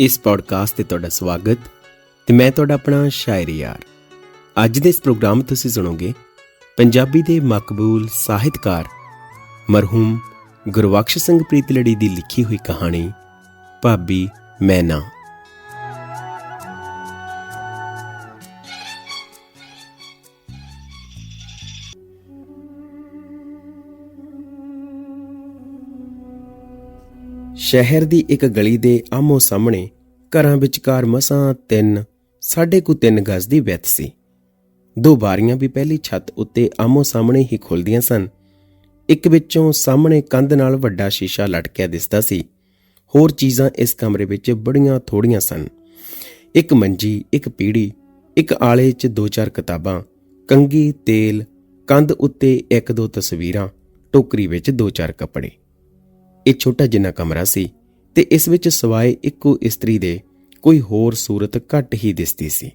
ਇਸ ਪੋਡਕਾਸਟ ਤੇ ਤੁਹਾਡਾ ਸਵਾਗਤ ਤੇ ਮੈਂ ਤੁਹਾਡਾ ਆਪਣਾ ਸ਼ਾਇਰ ਯਾਰ। ਅੱਜ ਦੇ ਇਸ ਪ੍ਰੋਗਰਾਮ ਤੁਸੀਂ ਸੁਣੋਗੇ ਪੰਜਾਬੀ ਦੇ ਮਕਬੂਲ ਸਾਹਿਤਕਾਰ ਮਰਹੂਮ ਗੁਰਬਖਸ਼ ਸਿੰਘ ਪ੍ਰੀਤਲੜੀ ਦੀ ਲਿਖੀ ਹੋਈ ਕਹਾਣੀ, ਭਾਬੀ ਮੈਨਾ ਸ਼ਹਿਰ ਦੀ ਇੱਕ ਗਲੀ ਦੇ ਆਮੋ ਸਾਹਮਣੇ ਘਰਾਂ ਵਿਚਕਾਰ ਮਸਾਂ ਤਿੰਨ, ਸਾਢੇ ਕੁ ਤਿੰਨ ਗਜ਼ ਦੀ ਵਿੱਥ ਸੀ। ਦੋ ਬਾਰੀਆਂ ਵੀ ਪਹਿਲੀ ਛੱਤ ਉੱਤੇ ਆਮੋ ਸਾਹਮਣੇ ਹੀ ਖੁੱਲਦੀਆਂ ਸਨ। ਇੱਕ ਵਿੱਚੋਂ ਸਾਹਮਣੇ ਕੰਧ ਨਾਲ ਵੱਡਾ ਸ਼ੀਸ਼ਾ ਲਟਕਿਆ ਦਿਸਦਾ ਸੀ। ਹੋਰ ਚੀਜ਼ਾਂ ਇਸ ਕਮਰੇ ਵਿੱਚ ਬੜੀਆਂ ਥੋੜੀਆਂ ਸਨ। ਇੱਕ ਮੰਜੀ, ਇੱਕ ਪੀੜੀ, ਇੱਕ ਆਲੇ 'ਚ ਦੋ ਚਾਰ ਕਿਤਾਬਾਂ ਕੰਗੀ ਤੇਲ, ਕੰਧ ਉੱਤੇ ਇੱਕ ਦੋ ਤਸਵੀਰਾਂ, ਟੋਕਰੀ ਵਿੱਚ ਦੋ ਚਾਰ ਕੱਪੜੇ। ਇਹ ਛੋਟਾ ਜਿੰਨਾ ਕਮਰਾ ਸੀ ਤੇ ਇਸ ਵਿੱਚ ਸਵਾਏ ਇੱਕੋ ਇਸਤਰੀ ਦੇ ਕੋਈ ਹੋਰ ਸੂਰਤ ਘੱਟ ਹੀ ਦਿਸਦੀ ਸੀ।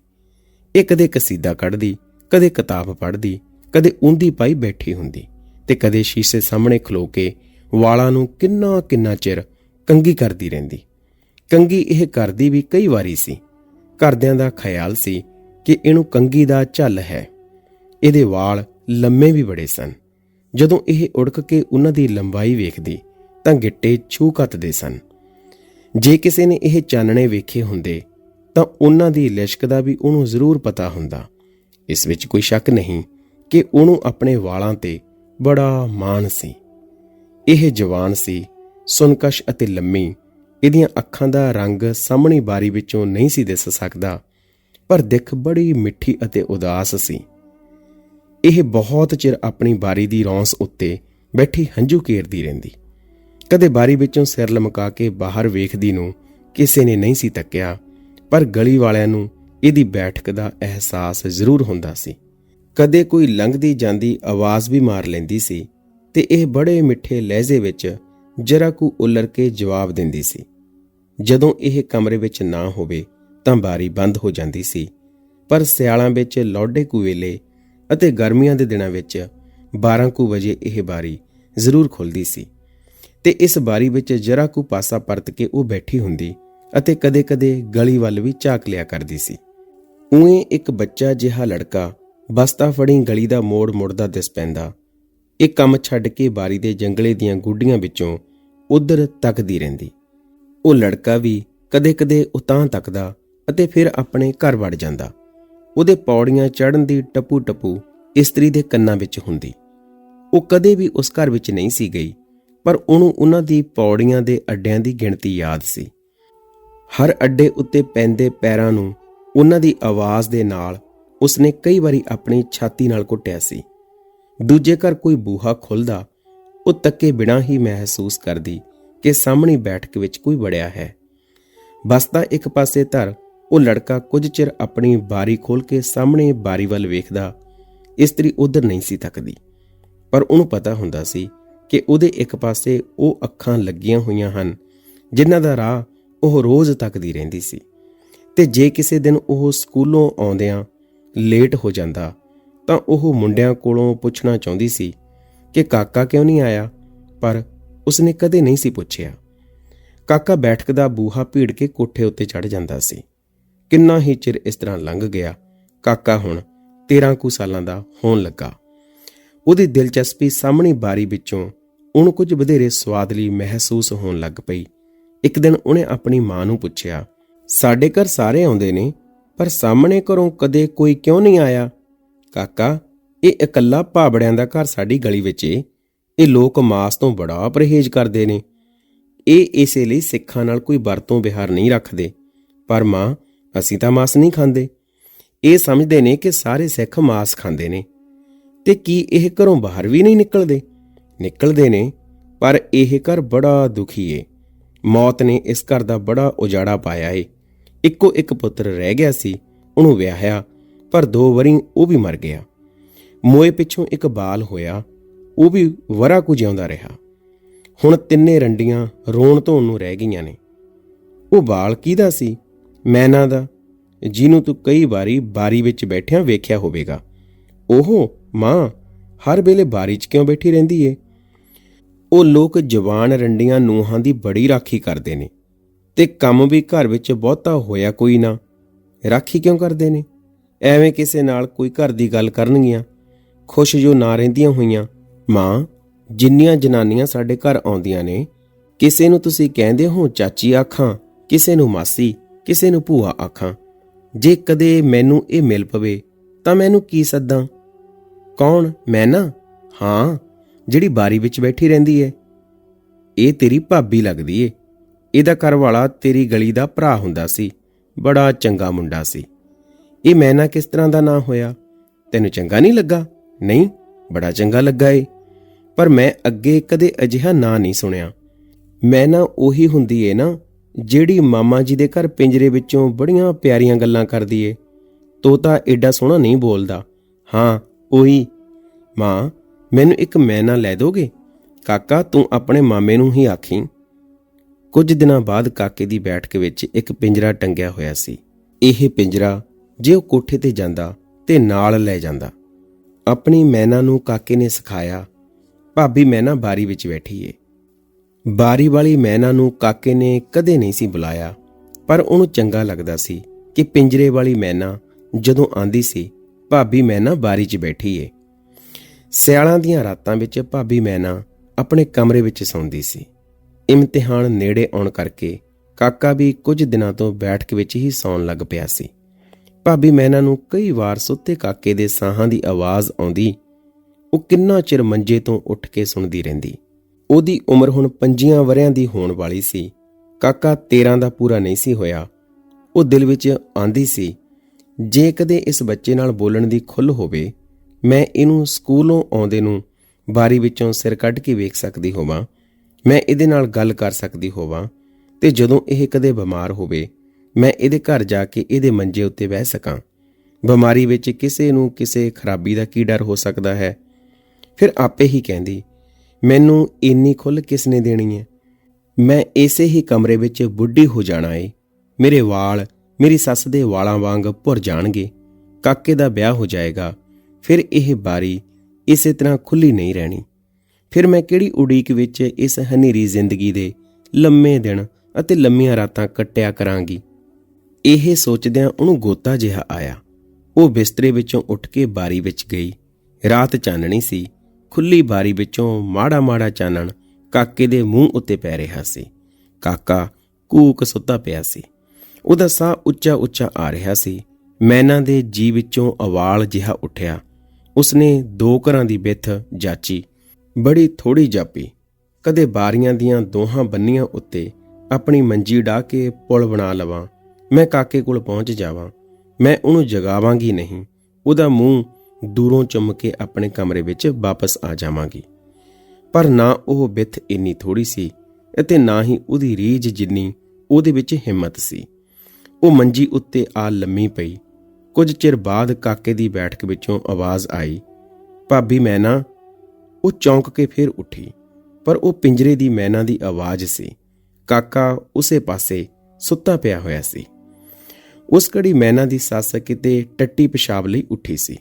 ਇਹ ਕਦੇ ਕਸੀਦਾ ਕੱਢਦੀ, ਕਦੇ ਕਿਤਾਬ ਪੜ੍ਹਦੀ, ਕਦੇ ਉਂਦੀ ਪਾਈ ਬੈਠੀ ਹੁੰਦੀ ਤੇ ਕਦੇ ਸ਼ੀਸ਼ੇ ਸਾਹਮਣੇ ਖਲੋ ਕੇ ਵਾਲਾਂ ਨੂੰ ਕਿੰਨਾ ਕਿੰਨਾ ਚਿਰ ਕੰਗੀ ਕਰਦੀ ਰਹਿੰਦੀ। ਕੰਗੀ ਇਹ ਕਰਦੀ ਵੀ ਕਈ ਵਾਰੀ ਸੀ। ਘਰਦਿਆਂ ਦਾ ਖਿਆਲ ਸੀ ਕਿ ਇਹਨੂੰ ਕੰਗੀ ਦਾ ਝੱਲ ਹੈ। ਇਹਦੇ ਵਾਲ ਲੰਮੇ ਵੀ ਬੜੇ ਸਨ। ਜਦੋਂ ਇਹ ਉੜਕ ਕੇ ਉਹਨਾਂ ਦੀ ਲੰਬਾਈ ਵੇਖਦੀ ਤਾਂ ਗਿੱਟੇ ਛੂ ਕੱਤਦੇ ਸਨ। ਜੇ ਕਿਸੇ ਨੇ ਇਹ ਚਾਨਣੇ ਵੇਖੇ ਹੁੰਦੇ, ਤਾਂ ਉਹਨਾਂ ਦੀ ਲਿਸ਼ਕ ਦਾ ਵੀ ਉਹਨੂੰ ਜ਼ਰੂਰ ਪਤਾ ਹੁੰਦਾ। ਇਸ ਵਿੱਚ ਕੋਈ ਸ਼ੱਕ ਨਹੀਂ ਕਿ ਉਹਨੂੰ ਆਪਣੇ ਵਾਲਾਂ ਤੇ ਬੜਾ ਮਾਣ ਸੀ। ਇਹ ਜਵਾਨ ਸੀ, ਸੁਨਕਸ਼ ਅਤੇ ਲੰਮੀ, ਇਹਦੀਆਂ ਅੱਖਾਂ ਦਾ ਰੰਗ ਸਾਹਮਣੀ ਬਾਰੀ ਵਿੱਚੋਂ ਨਹੀਂ ਸੀ ਦਿਸ ਸਕਦਾ, ਪਰ ਦਿੱਖ ਬੜੀ ਮਿੱਠੀ ਅਤੇ ਉਦਾਸ ਸੀ। ਇਹ ਬਹੁਤ ਚਿਰ ਆਪਣੀ ਬਾਰੀ ਦੀ ਰੌਂਸ ਉੱਤੇ ਬੈਠੀ ਹੰਝੂ ਕੇਰਦੀ ਰਹਿੰਦੀ। ਕਦੇ ਬਾਰੀ ਵਿੱਚੋਂ ਸਿਰ ਲਮਕਾ ਕੇ ਬਾਹਰ ਵੇਖਦੀ ਨੂੰ ਕਿਸੇ ਨੇ ਨਹੀਂ ਸੀ ਤੱਕਿਆ, ਪਰ ਗਲੀ ਵਾਲਿਆਂ ਨੂੰ ਇਹਦੀ ਬੈਠਕ ਦਾ ਅਹਿਸਾਸ ਜ਼ਰੂਰ ਹੁੰਦਾ ਸੀ। ਕਦੇ ਕੋਈ ਲੰਘਦੀ ਜਾਂਦੀ ਆਵਾਜ਼ ਵੀ ਮਾਰ ਲੈਂਦੀ ਸੀ ਤੇ ਇਹ ਬੜੇ ਮਿੱਠੇ ਲਹਿਜੇ ਵਿੱਚ ਜਰਾ ਕੁ ਉਲਰ ਕੇ ਜਵਾਬ ਦਿੰਦੀ ਸੀ। ਜਦੋਂ ਇਹ ਕਮਰੇ ਵਿੱਚ ਨਾ ਹੋਵੇ ਤਾਂ ਬਾਰੀ ਬੰਦ ਹੋ ਜਾਂਦੀ ਸੀ, ਪਰ ਸਿਆਲਾਂ ਵਿੱਚ ਲੌਡੇ ਕੁ ਵੇਲੇ ਅਤੇ ਗਰਮੀਆਂ ਦੇ ਦਿਨਾਂ ਵਿੱਚ 12 ਕੁ ਵਜੇ ਇਹ ਬਾਰੀ ਜ਼ਰੂਰ ਖੁੱਲਦੀ ਸੀ। ਤੇ ਇਸ ਬਾਰੀ ਵਿੱਚ ਜਰਾ ਕੁ ਪਾਸਾ ਪਰਤ ਕੇ ਉਹ ਬੈਠੀ ਹੁੰਦੀ ਅਤੇ ਕਦੇ-ਕਦੇ ਗਲੀ ਵੱਲ ਵੀ ਝਾਕ ਲਿਆ ਕਰਦੀ ਸੀ। ਉਵੇਂ ਇੱਕ ਬੱਚਾ ਜਿਹਾ ਲੜਕਾ ਬਸਤਾ ਫੜੀ ਗਲੀ ਦਾ ਮੋੜ ਮੁੜਦਾ ਦਿਸ ਪੈਂਦਾ। ਇਹ ਕੰਮ ਛੱਡ ਕੇ ਬਾਰੀ ਦੇ ਜੰਗਲੇ ਦੀਆਂ ਗੁੱਡੀਆਂ ਵਿੱਚੋਂ ਉਧਰ ਤੱਕਦੀ ਰਹਿੰਦੀ। ਉਹ ਲੜਕਾ ਵੀ ਕਦੇ-ਕਦੇ ਉਤਾਂ ਤੱਕਦਾ ਅਤੇ ਫਿਰ ਆਪਣੇ ਘਰ ਵੜ ਜਾਂਦਾ। ਉਹਦੇ ਪੌੜੀਆਂ ਚੜ੍ਹਨ ਦੀ ਟੱਪੂ ਟੱਪੂ ਇਸਤਰੀ ਦੇ ਕੰਨਾਂ ਵਿੱਚ ਹੁੰਦੀ। ਉਹ ਕਦੇ ਵੀ ਉਸ ਘਰ ਵਿੱਚ ਨਹੀਂ ਸੀ ਗਈ। ਪਰ ਉਹਨੂੰ ਉਹਨਾਂ ਦੀ ਪੌੜੀਆਂ ਦੇ ਅੱਡਿਆਂ ਦੀ ਗਿਣਤੀ ਯਾਦ ਸੀ। ਹਰ ਅੱਡੇ ਉੱਤੇ ਪੈਂਦੇ ਪੈਰਾਂ ਨੂੰ ਉਹਨਾਂ ਦੀ ਆਵਾਜ਼ ਦੇ ਨਾਲ ਉਸਨੇ ਕਈ ਵਾਰੀ ਆਪਣੀ ਛਾਤੀ ਨਾਲ ਘੁੱਟਿਆ ਸੀ। ਦੂਜੇ ਘਰ ਕੋਈ ਬੂਹਾ ਖੁੱਲਦਾ, ਉਹ ਤੱਕੇ ਬਿਨਾਂ ਹੀ ਮਹਿਸੂਸ ਕਰਦੀ ਕਿ ਸਾਹਮਣੇ ਬੈਠਕ ਵਿੱਚ ਕੋਈ ਵੜਿਆ ਹੈ। ਬਸਤਾ ਇੱਕ ਪਾਸੇ ਧਰ ਉਹ ਲੜਕਾ ਕੁਝ ਚਿਰ ਆਪਣੀ ਬਾਰੀ ਖੋਲ ਕੇ ਸਾਹਮਣੇ ਬਾਰੀ ਵੱਲ ਵੇਖਦਾ, ਇਸਤਰੀ ਉਧਰ ਨਹੀਂ ਸੀ ਤੱਕਦੀ ਪਰ ਉਹਨੂੰ ਪਤਾ ਹੁੰਦਾ ਸੀ ਕਿ ਉਹਦੇ ਇੱਕ ਪਾਸੇ ਉਹ ਅੱਖਾਂ ਲੱਗੀਆਂ ਹੋਈਆਂ ਹਨ, ਜਿਨ੍ਹਾਂ ਦਾ ਰਾਹ ਉਹ ਰੋਜ਼ ਤੱਕਦੀ ਰਹਿੰਦੀ ਸੀ। ਤੇ ਜੇ ਕਿਸੇ ਦਿਨ ਉਹ ਸਕੂਲੋਂ ਆਉਂਦਿਆਂ ਲੇਟ ਹੋ ਜਾਂਦਾ, ਤਾਂ ਉਹ ਮੁੰਡਿਆਂ ਕੋਲੋਂ ਪੁੱਛਣਾ ਚਾਹੁੰਦੀ ਸੀ ਕਿ ਕਾਕਾ ਕਿਉਂ ਨਹੀਂ ਆਇਆ, ਪਰ ਉਸਨੇ ਕਦੇ ਨਹੀਂ ਸੀ ਪੁੱਛਿਆ। ਕਾਕਾ ਬੈਠਕ ਦਾ ਬੂਹਾ ਭੀੜ ਕੇ ਕੋਠੇ ਉੱਤੇ ਚੜ ਜਾਂਦਾ ਸੀ। ਕਿੰਨਾ ਹੀ ਚਿਰ ਇਸ ਤਰ੍ਹਾਂ ਲੰਘ ਗਿਆ, ਕਾਕਾ ਹੁਣ 13 ਕੁ ਸਾਲਾਂ ਦਾ ਹੋਣ ਲੱਗਾ। ਉਹਦੀ ਦਿਲਚਸਪੀ ਸਾਹਮਣੀ ਬਾਰੀ ਵਿੱਚੋਂ ਉਹਨੂੰ ਕੁਝ ਵਧੇਰੇ ਸਵਾਦਲੀ ਮਹਿਸੂਸ ਹੋਣ ਲੱਗ ਪਈ। ਇੱਕ ਦਿਨ ਉਹਨੇ ਆਪਣੀ ਮਾਂ ਨੂੰ ਪੁੱਛਿਆ, ਸਾਡੇ ਘਰ ਸਾਰੇ ਆਉਂਦੇ ਨੇ, ਪਰ ਸਾਹਮਣੇ ਘਰੋਂ ਕਦੇ ਕੋਈ ਕਿਉਂ ਨਹੀਂ ਆਇਆ? ਕਾਕਾ, ਇਹ ਇਕੱਲਾ ਭਾਬੜਿਆਂ ਦਾ ਘਰ ਸਾਡੀ ਗਲੀ ਵਿੱਚ ਏ। ਇਹ ਲੋਕ ਮਾਸ ਤੋਂ ਬੜਾ ਪਰਹੇਜ਼ ਕਰਦੇ ਨੇ। ਇਹ ਇਸੇ ਲਈ ਸਿੱਖਾਂ ਨਾਲ ਕੋਈ ਵਰਤੋਂ ਵਿਹਾਰ ਨਹੀਂ ਰੱਖਦੇ। ਪਰ ਮਾਂ, ਅਸੀਂ ਤਾਂ ਮਾਸ ਨਹੀਂ ਖਾਂਦੇ। ਇਹ ਸਮਝਦੇ ਨੇ ਕਿ ਸਾਰੇ ਸਿੱਖ ਮਾਸ ਖਾਂਦੇ ਨੇ। ਤੇ ਕੀ ਇਹ ਘਰੋਂ ਬਾਹਰ ਵੀ ਨਹੀਂ ਨਿਕਲਦੇ? ਨਿਕਲਦੇ ਨੇ, ਪਰ ਇਹ ਘਰ ਬੜਾ ਦੁਖੀ ਏ। ਮੌਤ ਨੇ ਇਸ ਘਰ ਦਾ ਬੜਾ ਉਜਾੜਾ ਪਾਇਆ ਏ। ਇੱਕੋ ਇੱਕ ਪੁੱਤਰ ਰਹਿ ਗਿਆ ਸੀ, ਉਹਨੂੰ ਵਿਆਹਿਆ, ਪਰ ਦੋ ਵਾਰੀ ਉਹ ਵੀ ਮਰ ਗਿਆ। ਮੋਏ ਪਿੱਛੋਂ ਇੱਕ ਬਾਲ ਹੋਇਆ, ਉਹ ਵੀ ਵਰਾ ਕੁ ਜਿਉਂਦਾ ਰਿਹਾ। ਹੁਣ ਤਿੰਨੇ ਰੰਡੀਆਂ ਰੋਣ ਧੋਣ ਨੂੰ ਰਹਿ ਗਈਆਂ ਨੇ। ਉਹ ਬਾਲ ਕਿਹਦਾ ਸੀ? ਮੈਨਾ ਦਾ, ਜਿਹਨੂੰ ਤੂੰ ਕਈ ਵਾਰੀ ਬਾਰੀ ਵਿੱਚ ਬੈਠਿਆਂ ਵੇਖਿਆ ਹੋਵੇਗਾ। ਉਹ ਮਾਂ ਹਰ ਵੇਲੇ ਬਾਰੀ 'ਚ ਕਿਉਂ ਬੈਠੀ ਰਹਿੰਦੀ ਏ? ਉਹ ਲੋਕ ਜਵਾਨ ਰੰਡੀਆਂ ਨੂਹਾਂ ਦੀ ਬੜੀ ਰਾਖੀ ਕਰਦੇ ਨੇ ਤੇ ਕੰਮ ਵੀ ਘਰ ਵਿੱਚ ਬਹੁਤਾ ਹੋਇਆ ਕੋਈ ਨਾ। ਰਾਖੀ ਕਿਉਂ ਕਰਦੇ ਨੇ? ਐਵੇਂ ਕਿਸੇ ਨਾਲ ਕੋਈ ਘਰ ਦੀ ਗੱਲ ਕਰਨਗੀਆਂ। ਖੁਸ਼ ਜੋ ਨਾ ਰਹਿੰਦੀਆਂ ਹੋਈਆਂ। ਮਾਂ, ਜਿੰਨੀਆਂ ਜਨਾਨੀਆਂ ਸਾਡੇ ਘਰ ਆਉਂਦੀਆਂ ਨੇ, ਕਿਸੇ ਨੂੰ ਤੁਸੀਂ ਕਹਿੰਦੇ ਹੋ ਚਾਚੀ ਆਖਾਂ, ਕਿਸੇ ਨੂੰ ਮਾਸੀ, ਕਿਸੇ ਨੂੰ ਭੂਆ ਆਖਾਂ। ਜੇ ਕਦੇ ਮੈਨੂੰ ਇਹ ਮਿਲ ਪਵੇ, ਤਾਂ ਮੈਨੂੰ ਕੀ ਸੱਦਾਂ? ਕੌਣ? ਮੈਂ ਨਾ? ਹਾਂ। ਜਿਹੜੀ ਬਾਰੀ ਵਿੱਚ ਬੈਠੀ ਰਹਿੰਦੀ ਹੈ ਇਹ ਤੇਰੀ ਭਾਬੀ ਲੱਗਦੀ ਏ। ਇਹਦਾ ਘਰ ਵਾਲਾ ਤੇਰੀ ਗਲੀ ਦਾ ਭਰਾ ਹੁੰਦਾ ਸੀ। ਬੜਾ ਚੰਗਾ ਮੁੰਡਾ ਸੀ। ਇਹ ਮੈਨਾ ਕਿਸ ਤਰ੍ਹਾਂ ਦਾ ਨਾਂ ਹੋਇਆ। ਤੈਨੂੰ ਚੰਗਾ ਨਹੀਂ ਲੱਗਾ? ਨਹੀਂ, ਬੜਾ ਚੰਗਾ ਲੱਗਾ ਏ। ਪਰ ਮੈਂ ਅੱਗੇ ਕਦੇ ਅਜਿਹਾ ਨਾਂ ਨਹੀਂ ਸੁਣਿਆ। ਮੈਨਾ ਉਹੀ ਹੁੰਦੀ ਏ ਨਾ, ਜਿਹੜੀ ਮਾਮਾ ਜੀ ਦੇ ਘਰ ਪਿੰਜਰੇ ਵਿੱਚੋਂ ਬੜੀਆਂ ਪਿਆਰੀਆਂ ਗੱਲਾਂ ਕਰਦੀ ਏ। ਤੋਤਾ ਐਡਾ ਸੋਹਣਾ ਨਹੀਂ ਬੋਲਦਾ। ਹਾਂ, ਉਹੀ। ਮਾਂ ਮੈਨੂੰ ਇੱਕ ਮੈਨਾ ਲੈ ਦੋਗੇ? ਕਾਕਾ, ਤੂੰ ਆਪਣੇ ਮਾਮੇ ਨੂੰ ਹੀ ਆਖੀ। ਕੁਝ ਦਿਨਾਂ ਬਾਅਦ ਕਾਕੇ ਦੀ ਬੈਠਕ ਵਿੱਚ ਇੱਕ ਪਿੰਜਰਾ ਟੰਗਿਆ ਹੋਇਆ ਸੀ। ਇਹ ਪਿੰਜਰਾ ਜੇ ਉਹ ਕੋਠੇ ਤੇ ਜਾਂਦਾ ਤੇ ਨਾਲ ਲੈ ਜਾਂਦਾ। ਆਪਣੀ ਮੈਨਾ ਨੂੰ ਕਾਕੇ ਨੇ ਸਿਖਾਇਆ, ਭਾਬੀ, ਮੈਨਾ ਬਾਰੀ ਵਿੱਚ ਬੈਠੀ ਏ ਬਾਰੀ ਵਾਲੀ ਮੈਨਾ ਨੂੰ ਕਾਕੇ ਨੇ ਕਦੇ ਨਹੀਂ ਸੀ ਬੁਲਾਇਆ, ਪਰ ਉਹਨੂੰ ਚੰਗਾ ਲੱਗਦਾ ਸੀ ਕਿ ਪਿੰਜਰੇ ਵਾਲੀ ਮੈਨਾ ਜਦੋਂ ਆਂਦੀ ਸੀ, ਭਾਬੀ, ਮੈਨਾ ਬਾਰੀ 'ਚ ਬੈਠੀ ਏ। ਸਿਆਲਾਂ ਦੀਆਂ ਰਾਤਾਂ ਵਿੱਚ ਭਾਬੀ ਮੈਨਾ ਆਪਣੇ ਕਮਰੇ ਵਿੱਚ ਸੌਂਦੀ ਸੀ। ਇਮਤਿਹਾਨ ਨੇੜੇ ਆਉਣ ਕਰਕੇ ਕਾਕਾ ਵੀ ਕੁਝ ਦਿਨਾਂ ਤੋਂ ਬੈਠਕ ਵਿੱਚ ਹੀ ਸੌਣ ਲੱਗ ਪਿਆ ਸੀ। ਭਾਬੀ ਮੈਨਾ ਨੂੰ ਕਈ ਵਾਰ ਸੁੱਤੇ ਕਾਕੇ ਦੇ ਸਾਹਾਂ ਦੀ ਆਵਾਜ਼ ਆਉਂਦੀ, ਉਹ ਕਿੰਨਾ ਚਿਰ ਮੰਜੇ ਤੋਂ ਉੱਠ ਕੇ ਸੁਣਦੀ ਰਹਿੰਦੀ। ਉਹਦੀ ਉਮਰ ਹੁਣ 5 ਵਰਿਆਂ ਦੀ ਹੋਣ ਵਾਲੀ ਸੀ। ਕਾਕਾ 13 ਦਾ ਪੂਰਾ ਨਹੀਂ ਸੀ ਹੋਇਆ। ਉਹ ਦਿਲ ਵਿੱਚ ਆਂਦੀ ਸੀ, ਜੇ ਕਦੇ ਇਸ ਬੱਚੇ ਨਾਲ ਬੋਲਣ ਦੀ ਖੁੱਲ ਹੋਵੇ ਮੈਂ ਇਹਨੂੰ ਸਕੂਲੋਂ ਆਉਂਦੇ ਨੂੰ ਬਾਰੀ ਵਿੱਚੋਂ ਸਿਰ ਕੱਢ ਕੇ ਵੇਖ ਸਕਦੀ ਹੋਵਾਂ। ਮੈਂ ਇਹਦੇ ਨਾਲ ਗੱਲ ਕਰ ਸਕਦੀ ਹੋਵਾਂ ਤੇ ਜਦੋਂ ਇਹ ਕਦੇ ਬਿਮਾਰ ਹੋਵੇ, ਮੈਂ ਇਹਦੇ ਘਰ ਜਾ ਕੇ ਇਹਦੇ ਮੰਜੇ ਉੱਤੇ ਬਹਿ ਸਕਾਂ। ਬਿਮਾਰੀ ਵਿੱਚ ਕਿਸੇ ਨੂੰ ਕਿਸੇ ਖਰਾਬੀ ਦਾ ਕੀ ਡਰ ਹੋ ਸਕਦਾ ਹੈ? ਫਿਰ ਆਪੇ ਹੀ ਕਹਿੰਦੀ, ਮੈਨੂੰ ਇੰਨੀ ਖੁੱਲ ਕਿਸ ਨੇ ਦੇਣੀ ਹੈ? ਮੈਂ ਇਸੇ ਹੀ ਕਮਰੇ ਵਿੱਚ ਬੁੱਢੀ ਹੋ ਜਾਣਾ ਏ। ਮੇਰੇ ਵਾਲ, ਮੇਰੀ ਸੱਸ ਦੇ ਵਾਲਾਂ ਵਾਂਗ ਭੁਰ ਜਾਣਗੇ। ਕਾਕੇ ਦਾ ਵਿਆਹ ਹੋ ਜਾਏਗਾ। ਫਿਰ ਇਹ ਬਾਰੀ ਇਸੇ ਤਰ੍ਹਾਂ ਖੁੱਲੀ ਨਹੀਂ ਰਹਿਣੀ। ਫਿਰ ਮੈਂ ਕਿਹੜੀ ਉਡੀਕ ਵਿੱਚ ਇਸ ਹਨੇਰੀ ਜ਼ਿੰਦਗੀ ਦੇ ਲੰਮੇ ਦਿਨ ਅਤੇ ਲੰਮੀਆਂ ਰਾਤਾਂ ਕੱਟਿਆ ਕਰਾਂਗੀ? ਇਹ ਸੋਚਦਿਆਂ ਉਹਨੂੰ ਗੋਤਾ ਜਿਹਾ ਆਇਆ। ਉਹ ਬਿਸਤਰੇ ਵਿੱਚੋਂ ਉੱਠ ਕੇ ਬਾਰੀ ਵਿੱਚ ਗਈ। ਰਾਤ ਚਾਨਣੀ ਸੀ। ਖੁੱਲੀ ਬਾਰੀ ਵਿੱਚੋਂ ਮਾੜਾ ਮਾੜਾ ਚਾਨਣ ਕਾਕੇ ਦੇ ਮੂੰਹ ਉੱਤੇ ਪੈ ਰਿਹਾ ਸੀ। ਕਾਕਾ ਕੂਕ ਸੁੱਤਾ ਪਿਆ ਸੀ। ਉਹਦਾ ਸਾਹ ਉੱਚਾ ਉੱਚਾ ਆ ਰਿਹਾ ਸੀ। ਮੈਨਾ ਦੇ ਜੀ ਵਿੱਚੋਂ ਅਵਾਲ ਜਿਹਾ ਉੱਠਿਆ। ਉਸਨੇ ਦੋ ਘਰਾਂ ਦੀ ਬਿੱਥ ਜਾਚੀ, ਬੜੀ ਥੋੜੀ ਜਾਪੀ। ਕਦੇ ਬਾਰੀਆਂ ਦੀਆਂ ਦੋਹਾਂ ਬੰਨੀਆਂ ਉੱਤੇ ਆਪਣੀ ਮੰਜੀ ਢਾ ਕੇ ਪੁਲ ਬਣਾ ਲਵਾਂ, ਮੈਂ ਕਾਕੇ ਕੋਲ ਪਹੁੰਚ ਜਾਵਾਂ। ਮੈਂ ਉਹਨੂੰ ਜਗਾਵਾਂਗੀ ਨਹੀਂ, ਉਹਦਾ ਮੂੰਹ ਦੂਰੋਂ ਚੁੰਮ ਕੇ ਆਪਣੇ ਕਮਰੇ ਵਿੱਚ ਵਾਪਸ ਆ ਜਾਵਾਂਗੀ। ਪਰ ਨਾ ਉਹ ਬਿੱਥ ਇੰਨੀ ਥੋੜੀ ਸੀ ਅਤੇ ਨਾ ਹੀ ਉਹਦੀ ਰੀਝ ਜਿੰਨੀ ਉਹਦੇ ਵਿੱਚ ਹਿੰਮਤ ਸੀ। ਉਹ ਮੰਜੀ ਉੱਤੇ ਆ ਲੰਮੀ ਪਈ ਕੁਝ ਚਿਰ ਬਾਅਦ ਕਾਕੇ ਦੀ ਬੈਠਕ ਵਿੱਚੋਂ ਆਵਾਜ਼ ਆਈ, ਭਾਬੀ ਮੈਨਾ। ਉਹ ਚੌਂਕ ਕੇ ਫਿਰ ਉੱਠੀ, ਪਰ ਉਹ ਪਿੰਜਰੇ ਦੀ ਮੈਨਾ ਦੀ ਆਵਾਜ਼ ਸੀ। ਕਾਕਾ ਉਸੇ ਪਾਸੇ ਸੁੱਤਾ ਪਿਆ ਹੋਇਆ ਸੀ। ਉਸ ਘੜੀ ਮੈਨਾ ਦੀ ਸੱਸ ਕਿਤੇ ਟੱਟੀ ਪਿਸ਼ਾਬ ਲਈ ਉੱਠੀ ਸੀ।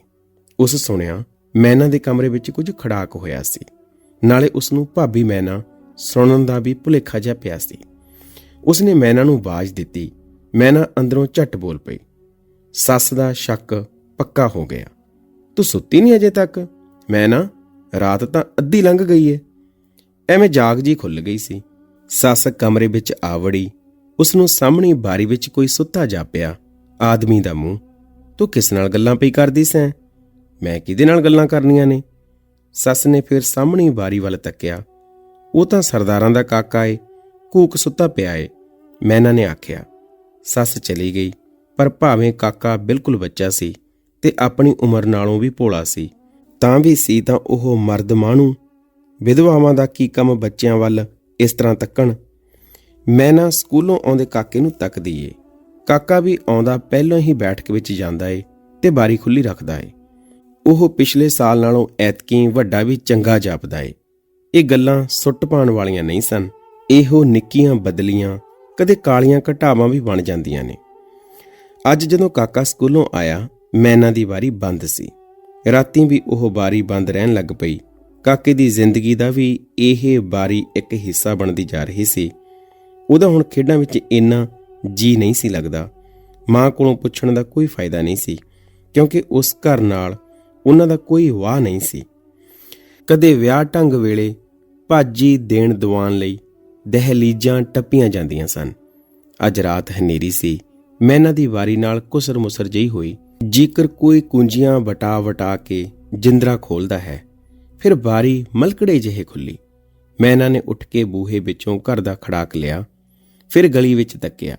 ਉਸ ਸੁਣਿਆ ਮੈਨਾ ਦੇ ਕਮਰੇ ਵਿੱਚ ਕੁਝ ਖੜਾਕ ਹੋਇਆ ਸੀ। ਨਾਲੇ ਉਸ ਨੂੰ ਭਾਬੀ ਮੈਨਾ ਸੁਣਨ ਦਾ ਵੀ ਭੁਲੇਖਾ ਜਿਹਾ ਪਿਆ ਸੀ। ਉਸਨੇ ਮੈਨਾ ਨੂੰ ਆਵਾਜ਼ ਦਿੱਤੀ। ਮੈਨਾ ਅੰਦਰੋਂ ਝਟ ਬੋਲ ਪਈ। ਸੱਸ ਦਾ ਸ਼ੱਕ ਪੱਕਾ ਹੋ ਗਿਆ। ਤੂੰ ਸੁੱਤੀ ਨਹੀਂ ਅਜੇ ਤੱਕ? ਮੈਂ ਨਾ, ਰਾਤ ਤਾਂ ਅੱਧੀ ਲੰਘ ਗਈ ਏ। ਐਵੇਂ ਜਾਗ ਜੀ ਖੁੱਲ ਗਈ ਸੀ। ਸੱਸ ਕਮਰੇ ਵਿੱਚ ਆਵੜੀ ਵੜੀ। ਉਸ ਨੂੰ ਸਾਹਮਣੀ ਬਾਰੀ ਵਿੱਚ ਕੋਈ ਸੁੱਤਾ ਜਾਪਿਆ ਆਦਮੀ ਦਾ ਮੂੰਹ, ਤੂੰ ਕਿਸ ਨਾਲ ਗੱਲਾਂ ਪਈ ਕਰਦੀ ਸੈਂ ਮੈਂ ਕਿਹਦੇ ਨਾਲ ਗੱਲਾਂ ਕਰਨੀਆਂ ਨੇ? ਸੱਸ ਨੇ ਫਿਰ ਸਾਹਮਣੀ ਬਾਰੀ ਵੱਲ ਤੱਕਿਆ। ਉਹ ਤਾਂ ਸਰਦਾਰਾਂ ਦਾ ਕਾਕਾ ਏ, ਕੂਕ ਸੁੱਤਾ ਪਿਆ ਏ। ਮੈਨਾਂ ਨੇ ਆਖਿਆ। ਸੱਸ ਚਲੀ ਗਈ। ਪਰ ਭਾਵੇਂ ਕਾਕਾ ਬਿਲਕੁਲ ਬੱਚਾ ਸੀ ਤੇ ਆਪਣੀ ਉਮਰ ਨਾਲੋਂ ਵੀ ਭੋਲਾ ਸੀ, ਤਾਂ ਵੀ ਸੀ ਤਾਂ ਉਹ ਮਰਦ ਮਾਣੂ। ਵਿਧਵਾਵਾਂ ਦਾ ਕੀ ਕੰਮ ਬੱਚਿਆਂ ਵੱਲ ਇਸ ਤਰ੍ਹਾਂ ਤੱਕਣ? ਮੈਂ ਨਾ ਸਕੂਲੋਂ ਆਉਂਦੇ ਕਾਕੇ ਨੂੰ ਤੱਕਦੀ ਏ ਕਾਕਾ ਵੀ ਆਉਂਦਾ ਪਹਿਲਾਂ ਹੀ ਬੈਠਕ ਵਿੱਚ ਜਾਂਦਾ ਏ ਤੇ ਬਾਰੀ ਖੁੱਲੀ ਰੱਖਦਾ ਏ। ਉਹ ਪਿਛਲੇ ਸਾਲ ਨਾਲੋਂ ਐਤਕੀ ਵੱਡਾ ਵੀ ਚੰਗਾ ਜਾਪਦਾ ਏ। ਇਹ ਗੱਲਾਂ ਸੁੱਟ ਪਾਉਣ ਵਾਲੀਆਂ ਨਹੀਂ ਸਨ। ਇਹੋ ਨਿੱਕੀਆਂ ਬਦਲੀਆਂ ਕਦੇ ਕਾਲੀਆਂ ਘਟਾਵਾਂ ਵੀ ਬਣ ਜਾਂਦੀਆਂ ਨੇ। ਅੱਜ ਜਦੋਂ ਕਾਕਾ ਸਕੂਲੋਂ ਆਇਆ ਮੈਨਾ ਦੀ ਵਾਰੀ ਬੰਦ ਸੀ। ਰਾਤੀ ਵੀ ਉਹ ਬਾਰੀ ਬੰਦ ਰਹਿਣ ਲੱਗ ਪਈ। ਕਾਕੇ ਦੀ ਜ਼ਿੰਦਗੀ ਦਾ ਵੀ ਇਹ ਬਾਰੀ ਇੱਕ ਹਿੱਸਾ ਬਣਦੀ ਜਾ ਰਹੀ ਸੀ। ਉਹਦਾ ਹੁਣ ਖੇਡਾਂ ਵਿੱਚ ਇੰਨਾ ਜੀ ਨਹੀਂ ਸੀ ਲੱਗਦਾ। ਮਾਂ ਕੋਲੋਂ ਪੁੱਛਣ ਦਾ ਕੋਈ ਫਾਇਦਾ ਨਹੀਂ ਸੀ, ਕਿਉਂਕਿ ਉਸ ਘਰ ਨਾਲ ਉਹਨਾਂ ਦਾ ਕੋਈ ਵਾਹ ਨਹੀਂ ਸੀ। ਕਦੇ ਵਿਆਹ ਢੰਗ ਵੇਲੇ ਭਾਜੀ ਦੇਣ ਦਵਾਨ ਲਈ ਦਹਲੀਜਾਂ ਟੱਪੀਆਂ ਜਾਂਦੀਆਂ ਸਨ। ਅੱਜ ਰਾਤ ਹਨੇਰੀ ਸੀ। ਮੈਂ ਇਹਨਾਂ ਦੀ ਵਾਰੀ ਨਾਲ ਕੁਸਰ ਮੁਸਰ ਜਿਹੀ ਹੋਈ। ਜੇਕਰ ਕੋਈ ਕੁੰਜੀਆਂ ਵਟਾ ਵਟਾ ਕੇ ਜਿੰਦਰਾ ਖੋਲਦਾ ਹੈ, ਫਿਰ ਬਾਰੀ ਮਲਕੜੇ ਜਿਹੇ ਖੁੱਲੀ। ਮੈਂ ਇਹਨਾਂ ਨੇ ਉੱਠ ਕੇ ਬੂਹੇ ਵਿੱਚੋਂ ਘਰ ਦਾ ਖੜਾਕ ਲਿਆ, ਫਿਰ ਗਲੀ ਵਿੱਚ ਤੱਕਿਆ।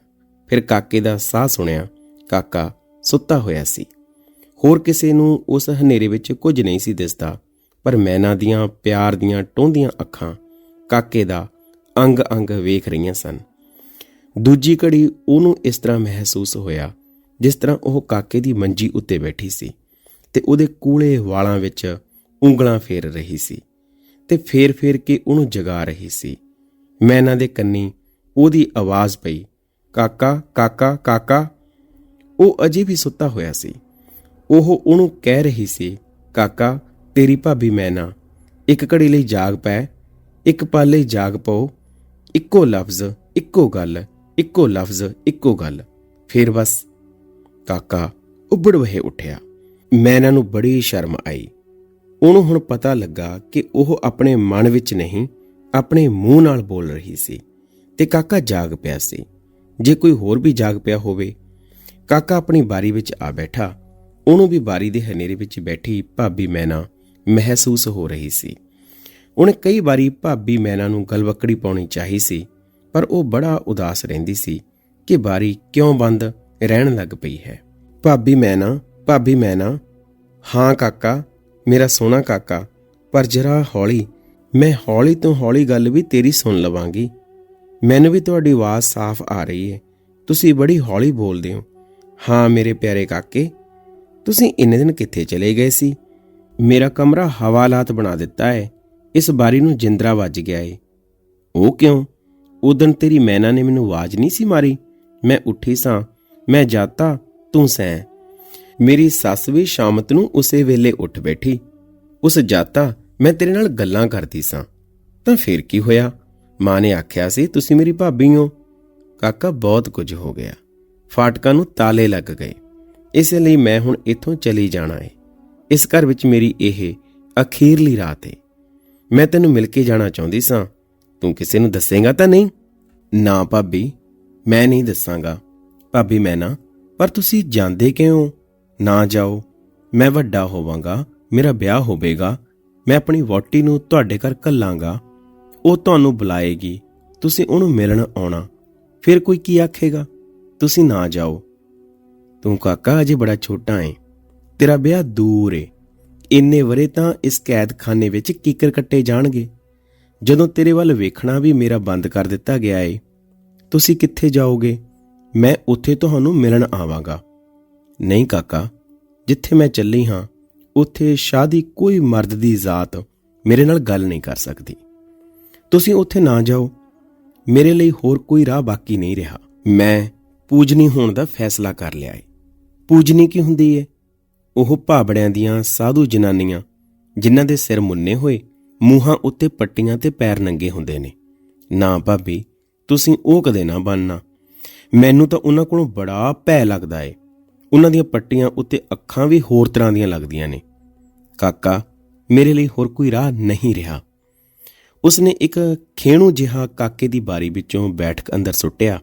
ਫਿਰ ਕਾਕੇ ਦਾ ਸਾਹ ਸੁਣਿਆ, ਕਾਕਾ ਸੁੱਤਾ ਹੋਇਆ ਸੀ। ਹੋਰ ਕਿਸੇ ਨੂੰ ਉਸ ਹਨੇਰੇ ਵਿੱਚ ਕੁਝ ਨਹੀਂ ਸੀ ਦਿਸਦਾ, ਪਰ ਮੈਨਾ ਦੀਆਂ ਪਿਆਰ ਦੀਆਂ ਟੋਂਦੀਆਂ ਅੱਖਾਂ ਕਾਕੇ ਦਾ ਅੰਗ-ਅੰਗ ਵੇਖ ਰਹੀਆਂ ਸਨ। ਦੂਜੀ ਘੜੀ ਉਹਨੂੰ ਇਸ ਤਰ੍ਹਾਂ ਮਹਿਸੂਸ ਹੋਇਆ, ਜਿਸ ਤਰ੍ਹਾਂ ਉਹ ਕਾਕੇ ਦੀ ਮੰਜੀ ਉੱਤੇ ਬੈਠੀ ਸੀ ਤੇ ਉਹਦੇ ਕੂਲੇ ਵਾਲਾਂ ਵਿੱਚ ਉਂਗਲਾਂ ਫੇਰ ਰਹੀ ਸੀ ਤੇ ਫੇਰ-ਫੇਰ ਕੇ ਉਹਨੂੰ ਜਗਾ ਰਹੀ ਸੀ। ਮੈਨਾ ਦੇ ਕੰਨੀ ਉਹਦੀ ਆਵਾਜ਼ ਪਈ, ਕਾਕਾ ਕਾਕਾ ਕਾਕਾ। ਉਹ ਅਜੇ ਵੀ ਸੁੱਤਾ ਹੋਇਆ ਸੀ। ਉਹ ਉਹਨੂੰ ਕਹਿ ਰਹੀ ਸੀ, ਕਾਕਾ, ਤੇਰੀ ਭਾਬੀ ਮੈਨਾ ਇੱਕ ਘੜੀ ਲਈ ਜਾਗ ਪੈ, ਇੱਕ ਪਲ ਲਈ ਜਾਗ ਪਓ, ਇੱਕੋ ਲਫ਼ਜ਼, ਇੱਕੋ ਗੱਲ ਇੱਕੋ ਲਫ਼ਜ਼, ਇੱਕੋ ਗੱਲ। ਫੇਰ ਬਸ ਕਾਕਾ ਉੱਭੜ ਵਹੇ ਉੱਠਿਆ। ਮੈਨਾ ਨੂੰ ਬੜੀ ਸ਼ਰਮ ਆਈ। ਉਹਨੂੰ ਹੁਣ ਪਤਾ ਲੱਗਾ ਕਿ ਉਹ ਆਪਣੇ ਮਨ ਵਿੱਚ ਨਹੀਂ, ਆਪਣੇ ਮੂੰਹ ਨਾਲ ਬੋਲ ਰਹੀ ਸੀ ਤੇ ਕਾਕਾ ਜਾਗ ਪਿਆ ਸੀ। ਜੇ ਕੋਈ ਹੋਰ ਵੀ ਜਾਗ ਪਿਆ ਹੋਵੇ, ਕਾਕਾ ਆਪਣੀ ਬਾਰੀ ਵਿੱਚ ਆ ਬੈਠਾ। ਉਹਨੂੰ ਵੀ ਬਾਰੀ ਦੇ ਹਨੇਰੇ ਵਿੱਚ ਬੈਠੀ ਭਾਬੀ ਮੈਨਾ ਮਹਿਸੂਸ ਹੋ ਰਹੀ ਸੀ। ਉਹਨੇ ਕਈ ਵਾਰੀ ਭਾਬੀ ਮੈਨਾ ਨੂੰ ਗਲਵੱਕੜੀ ਪਾਉਣੀ ਚਾਹੀ ਸੀ। ਪਰ ਉਹ ਬੜਾ ਉਦਾਸ ਰਹਿੰਦੀ ਸੀ ਕਿ ਬਾਰੀ ਕਿਉਂ ਬੰਦ ਰਹਿਣ ਲੱਗ ਪਈ ਹੈ। ਭਾਬੀ ਮੈਂ ਨਾ, ਭਾਬੀ ਮੈਂ ਨਾ। ਹਾਂ ਕਾਕਾ, ਮੇਰਾ ਸੋਹਣਾ ਕਾਕਾ, ਪਰ ਜਰਾ ਹੌਲੀ, ਮੈਂ ਹੌਲੀ ਤੋਂ ਹੌਲੀ ਗੱਲ ਵੀ ਤੇਰੀ ਸੁਣ ਲਵਾਂਗੀ। ਮੈਨੂੰ ਵੀ ਤੁਹਾਡੀ ਆਵਾਜ਼ ਸਾਫ਼ ਆ ਰਹੀ ਹੈ ਤੁਸੀਂ ਬੜੀ ਹੌਲੀ ਬੋਲਦੇ ਹੋ। ਹਾਂ ਮੇਰੇ ਪਿਆਰੇ ਕਾਕੇ, ਤੁਸੀਂ ਇੰਨੇ ਦਿਨ ਕਿੱਥੇ ਚਲੇ ਗਏ ਸੀ? ਮੇਰਾ ਕਮਰਾ ਹਵਾਲਾਤ ਬਣਾ ਦਿੱਤਾ ਹੈ ਇਸ ਬਾਰੀ ਨੂੰ ਜਿੰਦਰਾ ਵੱਜ ਗਿਆ ਏ। ਉਹ ਕਿਉਂ? ਉਦਣ ਤੇਰੀ ਮੈਨਾ ਨੇ ਮੈਨੂੰ ਆਵਾਜ਼ ਨਹੀਂ ਸੀ ਮਾਰੀ। ਮੈਂ ਉੱਠੀ ਸਾਂ। ਮੈਂ ਜਾਤਾ, ਤੂੰ ਸੈਂ। ਮੇਰੀ ਸੱਸ ਵੀ ਸ਼ਾਮਤ ਨੂੰ ਉਸੇ ਵੇਲੇ ਉੱਠ ਬੈਠੀ। ਉਸ ਜਾਤਾ, ਮੈਂ ਤੇਰੇ ਨਾਲ ਗੱਲਾਂ ਕਰਦੀ ਸਾਂ। ਤਾਂ ਫਿਰ ਕੀ ਹੋਇਆ? ਮਾਂ ਨੇ ਆਖਿਆ ਸੀ, ਤੁਸੀਂ ਮੇਰੀ ਭਾਬੀ ਹੋ। ਕਾਕਾ, ਬਹੁਤ ਕੁਝ ਹੋ ਗਿਆ। ਫਾਟਕਾਂ ਨੂੰ ਤਾਲੇ ਲੱਗ ਗਏ। ਇਸ ਲਈ ਮੈਂ ਹੁਣ ਇੱਥੋਂ ਚਲੀ ਜਾਣਾ ਹੈ ਇਸ ਘਰ ਵਿੱਚ ਮੇਰੀ ਇਹ ਅਖੀਰਲੀ ਰਾਤ ਹੈ ਮੈਂ ਤੈਨੂੰ ਮਿਲ ਕੇ ਜਾਣਾ ਚਾਹੁੰਦੀ ਸਾਂ। ਤੂੰ ਕਿਸੇ ਨੂੰ ਦੱਸੇਗਾ ਤਾਂ ਨਹੀਂ? ਨਾ ਭਾਬੀ, ਮੈਂ ਨਹੀਂ ਦੱਸਾਂਗਾ। ਭਾਬੀ, ਮੈਂ ਨਾ, ਪਰ ਤੁਸੀਂ ਜਾਂਦੇ ਕਿਉਂ? ਨਾ ਜਾਓ। ਮੈਂ ਵੱਡਾ ਹੋਵਾਂਗਾ, ਮੇਰਾ ਵਿਆਹ ਹੋਵੇਗਾ। ਮੈਂ ਆਪਣੀ ਵੋਟੀ ਨੂੰ ਤੁਹਾਡੇ ਘਰ ਘੱਲਾਂਗਾ। ਉਹ ਤੁਹਾਨੂੰ ਬੁਲਾਏਗੀ। ਤੁਸੀਂ ਉਹਨੂੰ ਮਿਲਣ ਆਉਣਾ। ਫਿਰ ਕੋਈ ਕੀ ਆਖੇਗਾ? ਤੁਸੀਂ ਨਾ ਜਾਓ। ਤੂੰ ਕਾਕਾ ਅਜੇ ਬੜਾ ਛੋਟਾ ਏ। ਤੇਰਾ ਵਿਆਹ ਦੂਰ ਏ। ਇੰਨੇ ਵਰੇ ਤਾਂ ਇਸ ਕੈਦਖਾਨੇ ਵਿੱਚ ਕੀਕਰ ਕੱਟੇ ਜਾਣਗੇ। ਜਦੋਂ ਤੇਰੇ ਵੱਲ ਵੇਖਣਾ ਵੀ ਮੇਰਾ ਬੰਦ ਕਰ ਦਿੱਤਾ ਗਿਆ ਏ, ਤੁਸੀਂ ਕਿੱਥੇ ਜਾਓਗੇ? ਮੈਂ ਉੱਥੇ ਤੁਹਾਨੂੰ ਮਿਲਣ ਆਵਾਂਗਾ। ਨਹੀਂ ਕਾਕਾ, ਜਿੱਥੇ ਮੈਂ ਚੱਲੀ ਹਾਂ, ਉੱਥੇ ਸ਼ਾਦੀ ਕੋਈ ਮਰਦ ਦੀ ਜ਼ਾਤ ਮੇਰੇ ਨਾਲ ਗੱਲ ਨਹੀਂ ਕਰ ਸਕਦੀ। ਤੁਸੀਂ ਉੱਥੇ ਨਾ ਜਾਓ। ਮੇਰੇ ਲਈ ਹੋਰ ਕੋਈ ਰਾਹ ਬਾਕੀ ਨਹੀਂ ਰਿਹਾ। ਮੈਂ ਪੂਜਨੀ ਹੋਣ ਦਾ ਫੈਸਲਾ ਕਰ ਲਿਆ ਏ। ਪੂਜਨੀ ਕੀ ਹੁੰਦੀ ਏ? ਉਹ ਭਾਬੜਿਆਂ ਦੀਆਂ ਸਾਧੂ ਜਨਾਨੀਆਂ, ਜਿਨ੍ਹਾਂ ਦੇ ਸਿਰ ਮੁੰਨੇ ਹੋਏ ਮੂੰਹਾਂ ਉੱਤੇ ਪੱਟੀਆਂ ਤੇ ਪੈਰ ਨੰਗੇ ਹੁੰਦੇ ਨੇ। ਨਾ ਭਾਬੀ, ਤੁਸੀਂ ਉਹ ਕਦੇ ਨਾ ਬਣਨਾ ਮੈਨੂੰ ਤਾਂ ਉਹਨਾਂ ਕੋਲੋਂ ਬੜਾ ਭੈ ਲੱਗਦਾ ਏ। ਉਹਨਾਂ ਦੀਆਂ ਪੱਟੀਆਂ ਉੱਤੇ ਅੱਖਾਂ ਵੀ ਹੋਰ ਤਰ੍ਹਾਂ ਦੀਆਂ ਲੱਗਦੀਆਂ ਨੇ। ਕਾਕਾ, ਮੇਰੇ ਲਈ ਹੋਰ ਕੋਈ ਰਾਹ ਨਹੀਂ ਰਿਹਾ। ਉਸਨੇ ਇੱਕ ਖੇਣੂ ਜਿਹਾ ਕਾਕੇ ਦੀ ਬਾਰੀ ਵਿੱਚੋਂ ਬੈਠਕ ਅੰਦਰ ਸੁੱਟਿਆ।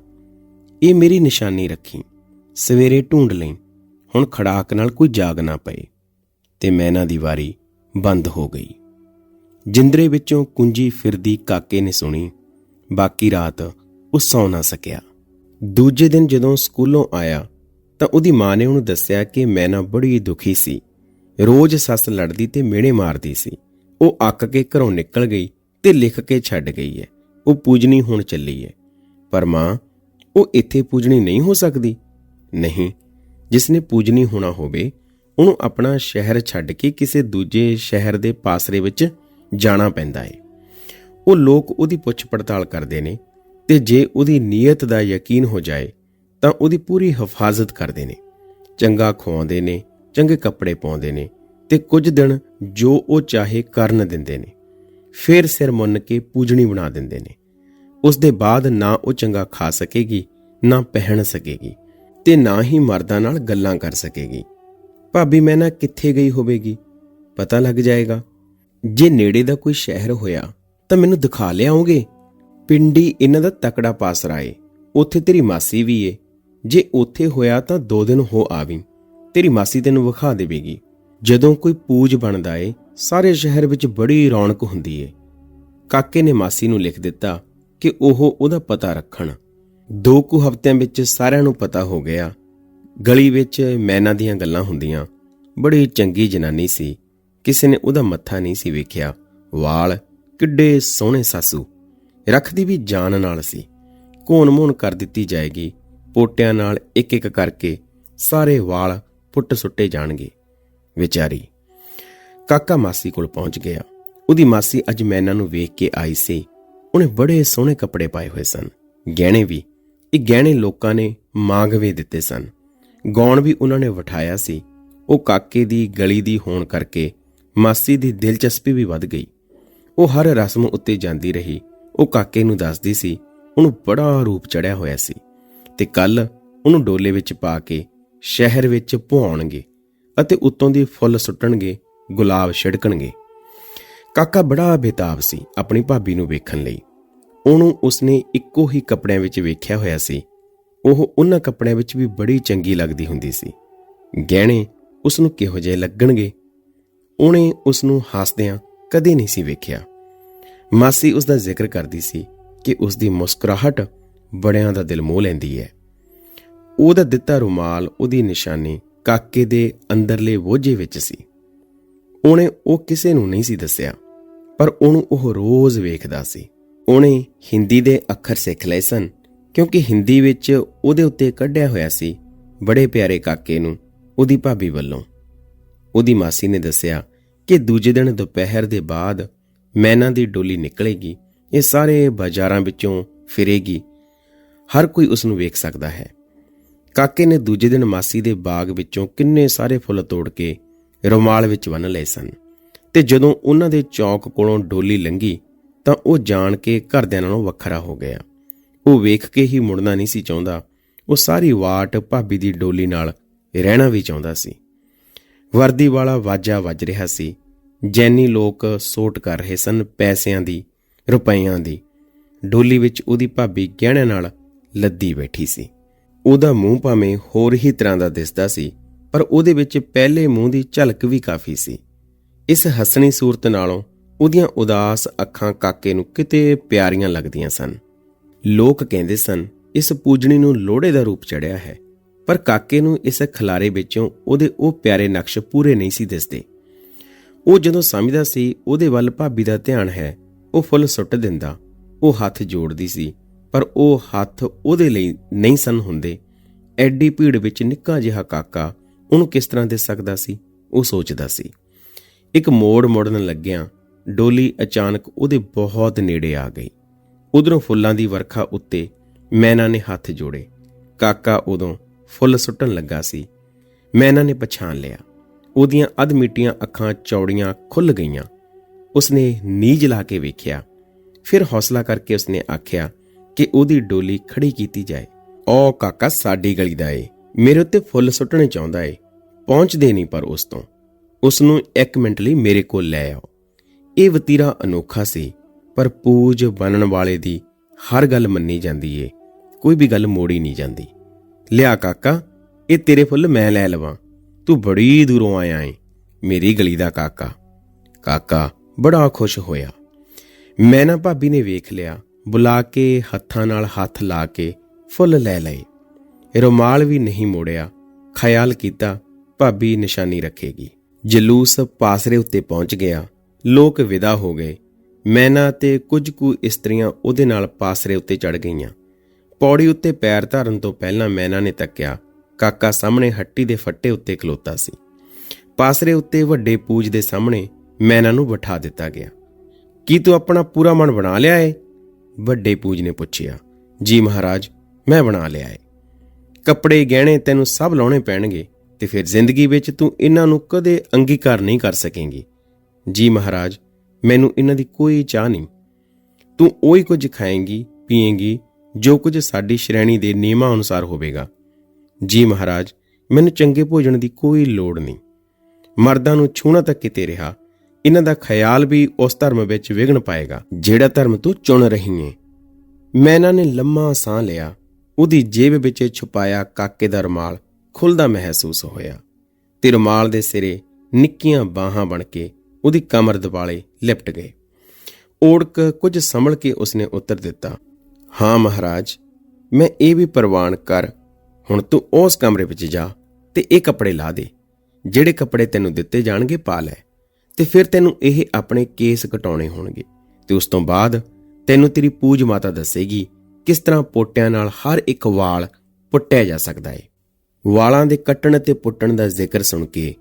ਇਹ ਮੇਰੀ ਨਿਸ਼ਾਨੀ ਰੱਖੀ। ਸਵੇਰੇ ਢੂੰਡ ਲਈ। ਹੁਣ ਖੜਾਕ ਨਾਲ ਕੋਈ ਜਾਗ ਨਾ ਪਏ। ਤੇ ਮੈਨਾ ਦੀ ਵਾਰੀ ਬੰਦ ਹੋ ਗਈ। ਜਿੰਦਰੇ ਵਿੱਚੋਂ ਕੁੰਜੀ ਫਿਰਦੀ ਕਾਕੇ ਨੇ ਸੁਣੀ। ਬਾਕੀ ਰਾਤ ਉਹ ਸੌ ਨਾ ਸਕਿਆ। ਦੂਜੇ ਦਿਨ ਜਦੋਂ ਸਕੂਲੋਂ ਆਇਆ ਤਾਂ ਉਹਦੀ ਮਾਂ ਨੇ ਉਹਨੂੰ ਦੱਸਿਆ ਕਿ ਮੈਂ ਨਾ ਬੜੀ ਦੁਖੀ ਸੀ। ਰੋਜ਼ ਸੱਸ ਲੜਦੀ ਤੇ ਮਿਹਣੇ ਮਾਰਦੀ ਸੀ। ਉਹ ਅੱਕ ਕੇ ਘਰੋਂ ਨਿਕਲ ਗਈ ਤੇ ਲਿਖ ਕੇ ਛੱਡ ਗਈ ਹੈ। ਉਹ ਪੂਜਣੀ ਹੁਣ ਚੱਲੀ ਹੈ। ਪਰ ਮਾਂ, ਉਹ ਇੱਥੇ ਪੂਜਣੀ ਨਹੀਂ ਹੋ ਸਕਦੀ। ਨਹੀਂ ਜਿਸਨੇ ਪੂਜਨੀ ਹੋਣਾ ਹੋਵੇ, ਉਹਨੂੰ ਆਪਣਾ ਸ਼ਹਿਰ ਛੱਡ ਕੇ ਕਿਸੇ ਦੂਜੇ ਸ਼ਹਿਰ ਦੇ ਪਾਸਰੇ ਵਿੱਚ ਜਾਣਾ ਪੈਂਦਾ ਹੈ ਉਹ ਲੋਕ ਉਹਦੀ ਪੁੱਛ ਪੜਤਾਲ ਕਰਦੇ ਨੇ ਤੇ ਜੇ ਉਹਦੀ ਨੀਅਤ ਦਾ ਯਕੀਨ ਹੋ ਜਾਏ, ਤਾਂ ਉਹਦੀ ਪੂਰੀ ਹਿਫਾਜ਼ਤ ਕਰਦੇ ਨੇ। ਚੰਗਾ ਖਵਾਉਂਦੇ ਨੇ, ਚੰਗੇ ਕੱਪੜੇ ਪਾਉਂਦੇ ਨੇ ਤੇ ਕੁਝ ਦਿਨ ਜੋ ਉਹ ਚਾਹੇ ਕਰਨ ਦਿੰਦੇ ਨੇ। ਫਿਰ ਸਿਰ ਮੁੰਨ ਕੇ ਪੂਜਣੀ ਬਣਾ ਦਿੰਦੇ ਨੇ। ਉਸ ਦੇ ਬਾਅਦ ਨਾ ਉਹ ਚੰਗਾ ਖਾ ਸਕੇਗੀ, ਨਾ ਪਹਿਨ ਸਕੇਗੀ ਤੇ ਨਾ ਹੀ ਮਰਦਾਂ ਨਾਲ ਗੱਲਾਂ ਕਰ ਸਕੇਗੀ। ਭਾਬੀ, ਮੈਂ ਨਾ ਕਿੱਥੇ ਗਈ ਹੋਵੇਗੀ? ਪਤਾ ਲੱਗ ਜਾਏਗਾ। ਜੇ ਨੇੜੇ ਦਾ ਕੋਈ ਸ਼ਹਿਰ ਹੋਇਆ, ਤਾਂ ਮੈਨੂੰ ਦਿਖਾ ਲਿਆਓਗੇ। ਪਿੰਡੀ ਇਹਨਾਂ ਦਾ ਤਕੜਾ ਪਾਸਰਾ ਏ। ਉੱਥੇ ਤੇਰੀ ਮਾਸੀ ਵੀ ਏ। ਜੇ ਉੱਥੇ ਹੋਇਆ ਤਾਂ ਦੋ ਦਿਨ ਹੋ ਆਵੀਂ। ਤੇਰੀ ਮਾਸੀ ਤੈਨੂੰ ਵਿਖਾ ਦੇਵੇਗੀ। ਜਦੋਂ ਕੋਈ ਪੂਜ ਬਣਦਾ ਏ, ਸਾਰੇ ਸ਼ਹਿਰ ਵਿੱਚ ਬੜੀ ਰੌਣਕ ਹੁੰਦੀ ਏ। ਕਾਕੇ ਨੇ ਮਾਸੀ ਨੂੰ ਲਿਖ ਦਿੱਤਾ ਕਿ ਉਹ ਉਹਦਾ ਪਤਾ ਰੱਖਣ। ਦੋ ਕੁ ਹਫ਼ਤਿਆਂ ਵਿੱਚ ਸਾਰਿਆਂ ਨੂੰ ਪਤਾ ਹੋ ਗਿਆ। ਗਲੀ ਵਿੱਚ ਮੈਨਾਂ ਦੀਆਂ ਗੱਲਾਂ ਹੁੰਦੀਆਂ। ਬੜੀ ਚੰਗੀ ਜਨਾਨੀ ਸੀ। ਕਿਸੇ ਨੇ ਉਹਦਾ ਮੱਥਾ ਨਹੀਂ ਸੀ ਵੇਖਿਆ। ਵਾਲ ਕਿੱਡੇ ਸੋਹਣੇ ਸਾਸੂ। ਰੱਖਦੀ ਵੀ ਜਾਨ ਨਾਲ ਸੀ। ਕੋਣ ਮੋਣ ਕਰ ਦਿੱਤੀ ਜਾਏਗੀ। ਪੋਟਿਆਂ ਨਾਲ ਇੱਕ ਇੱਕ ਕਰਕੇ ਸਾਰੇ ਵਾਲ ਪੁੱਟ ਸੁੱਟੇ ਜਾਣਗੇ। ਵਿਚਾਰੀ, ਕਾਕਾ ਮਾਸੀ ਕੋਲ ਪਹੁੰਚ ਗਿਆ। ਉਹਦੀ ਮਾਸੀ ਅੱਜ ਮੈਨਾਂ ਨੂੰ ਵੇਖ ਕੇ ਆਈ ਸੀ। ਉਹਨੇ ਬੜੇ ਸੋਹਣੇ ਕੱਪੜੇ ਪਾਏ ਹੋਏ ਸਨ। ਗਹਿਣੇ ਵੀ। ਇਹ ਗਹਿਣੇ ਲੋਕਾਂ ਨੇ ਮੰਗਵੇ ਦਿੱਤੇ ਸਨ। ਗਾਉਣ ਵੀ ਉਹਨਾਂ ਨੇ ਵਠਾਇਆ ਸੀ। ਉਹ ਕਾਕੇ ਦੀ, ਗਲੀ ਦੀ ਹੋਣ ਕਰਕੇ ਮਾਸੀ ਦੀ ਦਿਲਚਸਪੀ ਵੀ ਵੱਧ ਗਈ। ਉਹ ਹਰ ਰਸਮ ਉੱਤੇ ਜਾਂਦੀ ਰਹੀ। ਉਹ ਕਾਕੇ ਨੂੰ ਦੱਸਦੀ ਸੀ, ਉਹਨੂੰ ਬੜਾ ਰੂਪ ਚੜਿਆ ਹੋਇਆ ਸੀ ਤੇ ਕੱਲ ਉਹਨੂੰ ਡੋਲੇ ਵਿੱਚ ਪਾ ਕੇ ਸ਼ਹਿਰ ਵਿੱਚ ਭੁਆਉਣਗੇ ਅਤੇ ਉੱਤੋਂ ਦੀ ਫੁੱਲ ਸੁੱਟਣਗੇ, ਗੁਲਾਬ ਛਿੜਕਣਗੇ। ਕਾਕਾ ਬੜਾ ਬੇਤਾਬ ਸੀ ਆਪਣੀ ਭਾਬੀ ਨੂੰ ਵੇਖਣ ਲਈ। ਉਹਨੂੰ ਉਸਨੇ ਇੱਕੋ ਹੀ ਕੱਪੜਿਆਂ ਵਿੱਚ ਵੇਖਿਆ ਹੋਇਆ ਸੀ। ਉਹ ਉਹਨਾਂ ਕੱਪੜਿਆਂ ਵਿੱਚ ਵੀ ਬੜੀ ਚੰਗੀ ਲੱਗਦੀ ਹੁੰਦੀ ਸੀ। ਗਹਿਣੇ ਉਸ ਨੂੰ ਕਿਹੋ ਜਿਹੇ ਲੱਗਣਗੇ? ਉਹਨੇ ਉਸ ਨੂੰ ਹੱਸਦਿਆਂ ਕਦੇ ਨਹੀਂ ਸੀ ਵੇਖਿਆ। ਮਾਸੀ ਉਸ ਦਾ ਜ਼ਿਕਰ ਕਰਦੀ ਸੀ ਕਿ ਉਸ ਦੀ ਮੁਸਕਰਾਹਟ ਬੜਿਆਂ ਦਾ ਦਿਲ ਮੋਹ ਲੈਂਦੀ ਹੈ। ਉਹਦਾ ਦਿੱਤਾ ਰੁਮਾਲ, ਉਹਦੀ ਨਿਸ਼ਾਨੀ ਕਾਕੇ ਦੇ ਅੰਦਰਲੇ ਵੋਝੇ ਵਿੱਚ ਸੀ। ਉਹਨੇ ਉਹ ਕਿਸੇ ਨੂੰ ਨਹੀਂ ਸੀ ਦੱਸਿਆ, ਪਰ ਉਹਨੂੰ ਉਹ ਰੋਜ਼ ਵੇਖਦਾ ਸੀ। ਉਹਨੇ ਹਿੰਦੀ ਦੇ ਅੱਖਰ ਸਿੱਖ ਲਏ ਸਨ, ਕਿਉਂਕਿ ਹਿੰਦੀ ਵਿੱਚ ਉਹਦੇ ਉੱਤੇ ਕੱਢਿਆ ਹੋਇਆ ਸੀ, ਬੜੇ ਪਿਆਰੇ ਕਾਕੇ ਨੂੰ, ਉਹਦੀ ਭਾਬੀ ਵੱਲੋਂ। ਉਹਦੀ ਮਾਸੀ ਨੇ ਦੱਸਿਆ ਕਿ ਦੂਜੇ ਦਿਨ ਦੁਪਹਿਰ ਦੇ ਬਾਅਦ ਮੈਨਾਂ ਦੀ ਡੋਲੀ ਨਿਕਲੇਗੀ, ਇਹ ਸਾਰੇ ਬਾਜ਼ਾਰਾਂ ਵਿੱਚੋਂ ਫਿਰੇਗੀ। ਹਰ ਕੋਈ ਉਸ ਨੂੰ ਵੇਖ ਸਕਦਾ ਹੈ। ਕਾਕੇ ਨੇ ਦੂਜੇ ਦਿਨ ਮਾਸੀ ਦੇ ਬਾਗ ਵਿੱਚੋਂ ਕਿੰਨੇ ਸਾਰੇ ਫੁੱਲ ਤੋੜ ਕੇ ਰੁਮਾਲ ਵਿੱਚ ਬੰਨ ਲਏ ਸਨ ਤੇ ਜਦੋਂ ਉਹਨਾਂ ਦੇ ਚੌਕ ਕੋਲੋਂ ਡੋਲੀ ਲੰਘੀ, ਤਾਂ ਉਹ ਜਾਣ ਕੇ ਘਰਦਿਆਂ ਨਾਲੋਂ ਵੱਖਰਾ ਹੋ ਗਿਆ। ਉਹ ਵੇਖ ਕੇ ਹੀ ਮੁੜਨਾ ਨਹੀਂ ਸੀ ਚਾਹੁੰਦਾ। ਉਹ ਸਾਰੀ ਵਾਟ ਭਾਬੀ ਦੀ ਡੋਲੀ ਨਾਲ ਰਹਿਣਾ ਵੀ ਚਾਹੁੰਦਾ ਸੀ। ਵਰਦੀ ਵਾਲਾ ਵਾਜਾ ਵੱਜ ਰਿਹਾ ਸੀ। ਜੈਨੀ ਲੋਕ ਸੋਟ ਕਰ ਰਹੇ ਸਨ ਪੈਸਿਆਂ ਦੀ, ਰੁਪਈਆਂ ਦੀ। ਡੋਲੀ ਵਿੱਚ ਉਹਦੀ ਭਾਬੀ ਗਹਿਣਿਆਂ ਨਾਲ ਲੱਦੀ ਬੈਠੀ ਸੀ। ਉਹਦਾ ਮੂੰਹ ਭਾਵੇਂ ਹੋਰ ਹੀ ਤਰ੍ਹਾਂ ਦਾ ਦਿਸਦਾ ਸੀ, ਪਰ ਉਹਦੇ ਵਿੱਚ ਪਹਿਲੇ ਮੂੰਹ ਦੀ ਝਲਕ ਵੀ ਕਾਫੀ ਸੀ। ਇਸ ਹਸਣੀ ਸੂਰਤ ਨਾਲੋਂ ਉਹਦੀਆਂ ਉਦਾਸ ਅੱਖਾਂ ਕਾਕੇ ਨੂੰ ਕਿਤੇ ਪਿਆਰੀਆਂ ਲੱਗਦੀਆਂ ਸਨ। ਲੋਕ ਕਹਿੰਦੇ ਸਨ, ਇਸ ਪੂਜਣੀ ਨੂੰ ਲੋੜੇ ਦਾ ਰੂਪ ਚੜਿਆ ਹੈ। ਪਰ ਕਾਕੇ ਨੂੰ ਇਸ ਖਲਾਰੇ ਵਿੱਚੋਂ ਉਹਦੇ ਉਹ ਪਿਆਰੇ ਨਕਸ਼ ਪੂਰੇ ਨਹੀਂ ਸੀ ਦਿਸਦੇ। ਉਹ ਜਦੋਂ ਸਮਝਦਾ ਸੀ ਉਹਦੇ ਵੱਲ ਭਾਬੀ ਦਾ ਧਿਆਨ ਹੈ, ਉਹ ਫੁੱਲ ਸੁੱਟ ਦਿੰਦਾ। ਉਹ ਹੱਥ ਜੋੜਦੀ ਸੀ, ਪਰ ਉਹ ਹੱਥ ਉਹਦੇ ਲਈ ਨਹੀਂ ਸਨ ਹੁੰਦੇ। ਐਡੀ ਭੀੜ ਵਿੱਚ ਨਿੱਕਾ ਜਿਹਾ ਕਾਕਾ ਉਹਨੂੰ ਕਿਸ ਤਰ੍ਹਾਂ ਦਿਸ ਸਕਦਾ ਸੀ, ਉਹ ਸੋਚਦਾ ਸੀ। ਇੱਕ ਮੋੜ ਮੁੜਨ ਲੱਗਿਆ ਡੋਲੀ ਅਚਾਨਕ ਉਹਦੇ ਬਹੁਤ ਨੇੜੇ ਆ ਗਈ। ਉਧਰੋਂ ਫੁੱਲਾਂ ਦੀ ਵਰਖਾ ਉੱਤੇ ਮੈਨਾ ਨੇ ਹੱਥ ਜੋੜੇ। ਕਾਕਾ ਉਦੋਂ ਫੁੱਲ ਸੁੱਟਣ ਲੱਗਾ ਸੀ। ਮੈਂ ਇਹਨਾਂ ਨੇ ਪਛਾਣ ਲਿਆ। ਉਹਦੀਆਂ ਅਧਮਿੱਟੀਆਂ ਅੱਖਾਂ ਚੌੜੀਆਂ ਖੁੱਲ ਗਈਆਂ। ਉਸਨੇ ਨੀਜ ਲਾ ਕੇ ਵੇਖਿਆ। ਫਿਰ ਹੌਸਲਾ ਕਰਕੇ ਉਸਨੇ ਆਖਿਆ ਕਿ ਉਹਦੀ ਡੋਲੀ ਖੜੀ ਕੀਤੀ ਜਾਏ। ਓ ਕਾਕਾ, ਸਾਡੀ ਗਲੀ ਦਾ ਏ। ਮੇਰੇ ਉੱਤੇ ਫੁੱਲ ਸੁੱਟਣੇ ਚਾਹੁੰਦਾ ਏ। ਪਹੁੰਚਦੇ ਨਹੀਂ ਪਰ ਉਸ ਤੋਂ। ਉਸ ਨੂੰ 1 ਮਿੰਟ ਲਈ ਮੇਰੇ ਕੋਲ ਲੈ ਆਓ। ਇਹ ਵਤੀਰਾ ਅਨੋਖਾ ਸੀ, ਪਰ ਪੂਜ ਬਣਨ ਵਾਲੇ ਦੀ ਹਰ ਗੱਲ ਮੰਨੀ ਜਾਂਦੀ ਏ। ਕੋਈ ਵੀ ਗੱਲ ਮੋੜੀ ਨਹੀਂ ਜਾਂਦੀ। ਲਿਆ ਕਾਕਾ, ਇਹ ਤੇਰੇ ਫੁੱਲ ਮੈਂ ਲੈ ਲਵਾਂ। ਤੂੰ ਬੜੀ ਦੂਰੋਂ ਆਇਆ ਏ, ਮੇਰੀ ਗਲੀ ਦਾ ਕਾਕਾ। ਕਾਕਾ ਬੜਾ ਖੁਸ਼ ਹੋਇਆ। ਮੈਂ ਨਾ ਭਾਬੀ ਨੇ ਵੇਖ ਲਿਆ, ਬੁਲਾ ਕੇ ਹੱਥਾਂ ਨਾਲ ਹੱਥ ਲਾ ਕੇ ਫੁੱਲ ਲੈ ਲਏ। ਰੁਮਾਲ ਵੀ ਨਹੀਂ ਮੋੜਿਆ, ਖਿਆਲ ਕੀਤਾ, ਭਾਬੀ ਨਿਸ਼ਾਨੀ ਰੱਖੇਗੀ। ਜਲੂਸ ਪਾਸਰੇ ਉੱਤੇ ਪਹੁੰਚ ਗਿਆ, ਲੋਕ ਵਿਦਾ ਹੋ ਗਏ। ਮੈਨਾ ਤੇ ਕੁਝ ਕੁ ਇਸਤਰੀਆਂ ਉਹਦੇ ਨਾਲ ਪਾਸਰੇ ਉੱਤੇ ਚੜ ਗਈਆਂ। ਪੌੜੀ ਉੱਤੇ ਪੈਰ ਧਰਨ ਤੋਂ ਪਹਿਲਾਂ ਮੈਨਾ ਨੇ ਤੱਕਿਆ, ਕਾਕਾ ਸਾਹਮਣੇ ਹੱਟੀ ਦੇ ਫੱਟੇ ਉੱਤੇ ਖਲੋਤਾ ਸੀ। ਪਾਸਰੇ ਉੱਤੇ ਵੱਡੇ ਪੂਜ ਦੇ ਸਾਹਮਣੇ ਮੈਨਾ ਨੂੰ ਬਿਠਾ ਦਿੱਤਾ ਗਿਆ। ਕੀ ਤੂੰ ਆਪਣਾ ਪੂਰਾ ਮਨ ਬਣਾ ਲਿਆ ਏ? ਵੱਡੇ ਪੂਜ ਨੇ ਪੁੱਛਿਆ। ਜੀ ਮਹਾਰਾਜ, ਮੈਂ ਬਣਾ ਲਿਆ ਏ। ਕੱਪੜੇ ਗਹਿਣੇ ਤੈਨੂੰ ਸਭ ਲਾਉਣੇ ਪੈਣਗੇ ਤੇ ਫਿਰ ਜ਼ਿੰਦਗੀ ਵਿੱਚ ਤੂੰ ਇਹਨਾਂ ਨੂੰ ਕਦੇ ਅੰਗੀਕਾਰ ਨਹੀਂ ਕਰ ਸਕੇਂਗੀ। ਜੀ ਮਹਾਰਾਜ, ਮੈਨੂੰ ਇਹਨਾਂ ਦੀ ਕੋਈ ਚਾਹ ਨਹੀਂ। ਤੂੰ ਉਹੀ ਕੁਝ ਖਾਏਂਗੀ, ਪੀਏਂਗੀ ਜੋ ਕੁਝ ਸਾਡੀ ਸ਼੍ਰੇਣੀ ਦੇ ਨਿਯਮਾਂ ਅਨੁਸਾਰ ਹੋਵੇਗਾ। ਜੀ ਮਹਾਰਾਜ, ਮੈਨੂੰ ਚੰਗੇ ਭੋਜਨ ਦੀ ਕੋਈ ਲੋੜ ਨਹੀਂ। ਮਰਦਾਂ ਨੂੰ ਛੂਣਾ ਤੱਕ ਕਿਤੇ ਰਿਹਾ, ਇਹਨਾਂ ਦਾ ਖਿਆਲ ਵੀ ਉਸ ਧਰਮ ਵਿੱਚ ਵਿਗਣ ਪਾਏਗਾ, ਜਿਹੜਾ ਧਰਮ ਤੂੰ ਚੁਣ ਰਹੀ ਏ ਮੈਨਾ ਨੇ ਲੰਮਾ ਸਾਹ ਲਿਆ, ਉਹਦੀ ਜੇਬ ਵਿੱਚ ਛੁਪਾਇਆ ਕਾਕੇ ਦਾ ਰੁਮਾਲ, ਖੁੱਲਦਾ ਮਹਿਸੂਸ ਹੋਇਆ। ਤੇ ਰੁਮਾਲ ਦੇ ਸਿਰੇ ਨਿੱਕੀਆਂ ਬਾਹਾਂ ਬਣ ਕੇ ਉਹਦੀ ਕਮਰ ਦਿਵਾਲੇ ਲਿਪਟ ਗਏ। ਓੜਕ ਕੁਝ ਸੰਭਲ ਕੇ ਉਸਨੇ ਉੱਤਰ ਦਿੱਤਾ ਹਾਂ ਮਹਾਰਾਜ, ਮੈਂ ਇਹ ਵੀ ਪ੍ਰਵਾਨ ਕਰ, ਹੁਣ ਤੂੰ ਉਸ ਕਮਰੇ ਵਿੱਚ ਜਾ ਤੇ ਇਹ ਕੱਪੜੇ ਲਾ ਦੇ, ਜਿਹੜੇ ਕੱਪੜੇ ਤੈਨੂੰ ਦਿੱਤੇ ਜਾਣਗੇ ਪਾ ਲੈ, ਤੇ ਫਿਰ ਤੈਨੂੰ ਇਹ ਆਪਣੇ ਕੇਸ ਕਟਾਉਣੇ ਹੋਣਗੇ, ਤੇ ਉਸ ਤੋਂ ਬਾਅਦ ਤੈਨੂੰ ਤੇਰੀ ਪੂਜ ਮਾਤਾ ਦੱਸੇਗੀ ਕਿਸ ਤਰ੍ਹਾਂ ਪੋਟਿਆਂ ਨਾਲ ਹਰ ਇੱਕ ਵਾਲ ਪੁੱਟਿਆ ਜਾ ਸਕਦਾ ਹੈ ਵਾਲਾਂ ਦੇ ਕੱਟਣ ਤੇ ਪੁੱਟਣ ਦਾ ਜ਼ਿਕਰ ਸੁਣ ਕੇ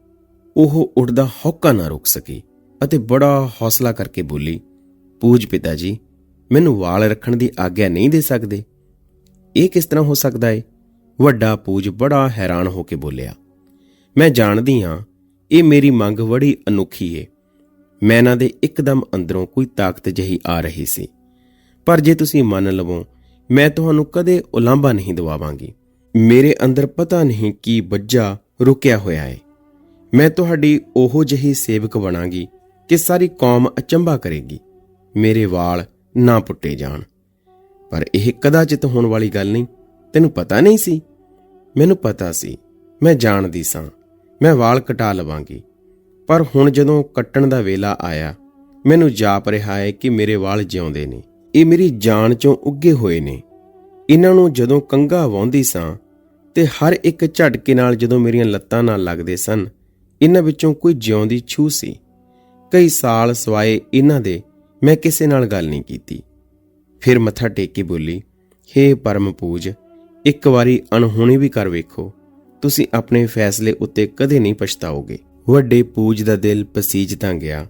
ਉਹ ਉੱਠਦਾ ਹੌਕਾ ਨਾ ਰੁਕ ਸਕੀ ਅਤੇ ਬੜਾ ਹੌਸਲਾ ਕਰਕੇ ਬੋਲੀ, ਪੂਜ ਪਿਤਾ ਜੀ ਮੈਨੂੰ ਵਾਲ ਰੱਖਣ ਦੀ ਆਗਿਆ ਨਹੀਂ ਦੇ ਸਕਦੇ। ਇਹ ਕਿਸ ਤਰ੍ਹਾਂ ਹੋ ਸਕਦਾ ਏ? ਵੱਡਾ ਪੂਜ ਬੜਾ ਹੈਰਾਨ ਹੋ ਕੇ ਬੋਲਿਆ। ਮੈਂ ਜਾਣਦੀ ਹਾਂ, ਇਹ ਮੇਰੀ ਮੰਗ ਬੜੀ ਅਨੋਖੀ ਏ। ਮੈਨਾਂ ਦੇ ਇੱਕਦਮ ਅੰਦਰੋਂ ਕੋਈ ਤਾਕਤ ਜਹੀ ਆ ਰਹੀ ਸੀ। ਪਰ ਜੇ ਤੁਸੀਂ ਮੰਨ ਲਵੋ, ਮੈਂ ਤੁਹਾਨੂੰ ਕਦੇ ਉਲਾਂਭਾ ਨਹੀਂ ਦਵਾਵਾਂਗੀ। ਮੇਰੇ ਅੰਦਰ ਪਤਾ ਨਹੀਂ ਕੀ ਬੱਜਾ ਰੁਕਿਆ ਹੋਇਆ ਏ। ਮੈਂ ਤੁਹਾਡੀ ਉਹੋ ਜਹੀ ਸੇਵਕ ਬਣਾਂਗੀ ਕਿ ਸਾਰੀ ਕੌਮ ਅਚੰਭਾ ਕਰੇਗੀ। ਮੇਰੇ ਵਾਲ ਨਾ ਪੁੱਟੇ ਜਾਣ। ਪਰ ਇਹ ਕਦਾਚਿਤ ਹੋਣ ਵਾਲੀ ਗੱਲ ਨਹੀਂ। ਤੈਨੂੰ ਪਤਾ ਨਹੀਂ ਸੀ? ਮੈਨੂੰ ਪਤਾ ਸੀ। ਮੈਂ ਜਾਣਦੀ ਸਾਂ। ਮੈਂ ਵਾਲ ਕਟਾ ਲਵਾਂਗੀ। ਪਰ ਹੁਣ ਜਦੋਂ ਕੱਟਣ ਦਾ ਵੇਲਾ ਆਇਆ, ਮੈਨੂੰ ਜਾਪ ਰਿਹਾ ਹੈ ਕਿ ਮੇਰੇ ਵਾਲ ਜਿਉਂਦੇ ਨੇ। ਇਹ ਮੇਰੀ ਜਾਨ ਚੋਂ ਉੱਗੇ ਹੋਏ ਨੇ। ਇਹਨਾਂ ਨੂੰ ਜਦੋਂ ਕੰਗਾ ਵਾਉਂਦੀ ਸਾਂ ਤੇ ਹਰ ਇੱਕ ਝਟਕੇ ਨਾਲ ਜਦੋਂ ਮੇਰੀਆਂ ਲੱਤਾਂ ਨਾਲ ਲੱਗਦੇ ਸਨ, ਇਹਨਾਂ ਵਿੱਚੋਂ ਕੋਈ ਜਿਉਂਦੀ ਛੂ ਸੀ। ਕਈ ਸਾਲ ਸਵਾਏ ਇਹਨਾਂ ਦੇ ਮੈਂ ਕਿਸੇ ਨਾਲ ਗੱਲ ਨਹੀਂ ਕੀਤੀ। ਫਿਰ ਮੱਥਾ ਟੇਕ ਕੇ ਬੋਲੀ, ਹੇ ਪਰਮ ਪੂਜ, ਇੱਕ ਵਾਰੀ ਅਣਹੋਣੀ ਵੀ ਕਰ ਵੇਖੋ, ਤੁਸੀਂ ਆਪਣੇ ਫੈਸਲੇ ਉੱਤੇ ਕਦੇ ਨਹੀਂ ਪਛਤਾਓਗੇ। ਵੱਡੇ ਪੂਜ ਦਾ ਦਿਲ ਪਸੀਜ ਤਾਂ ਗਿਆ,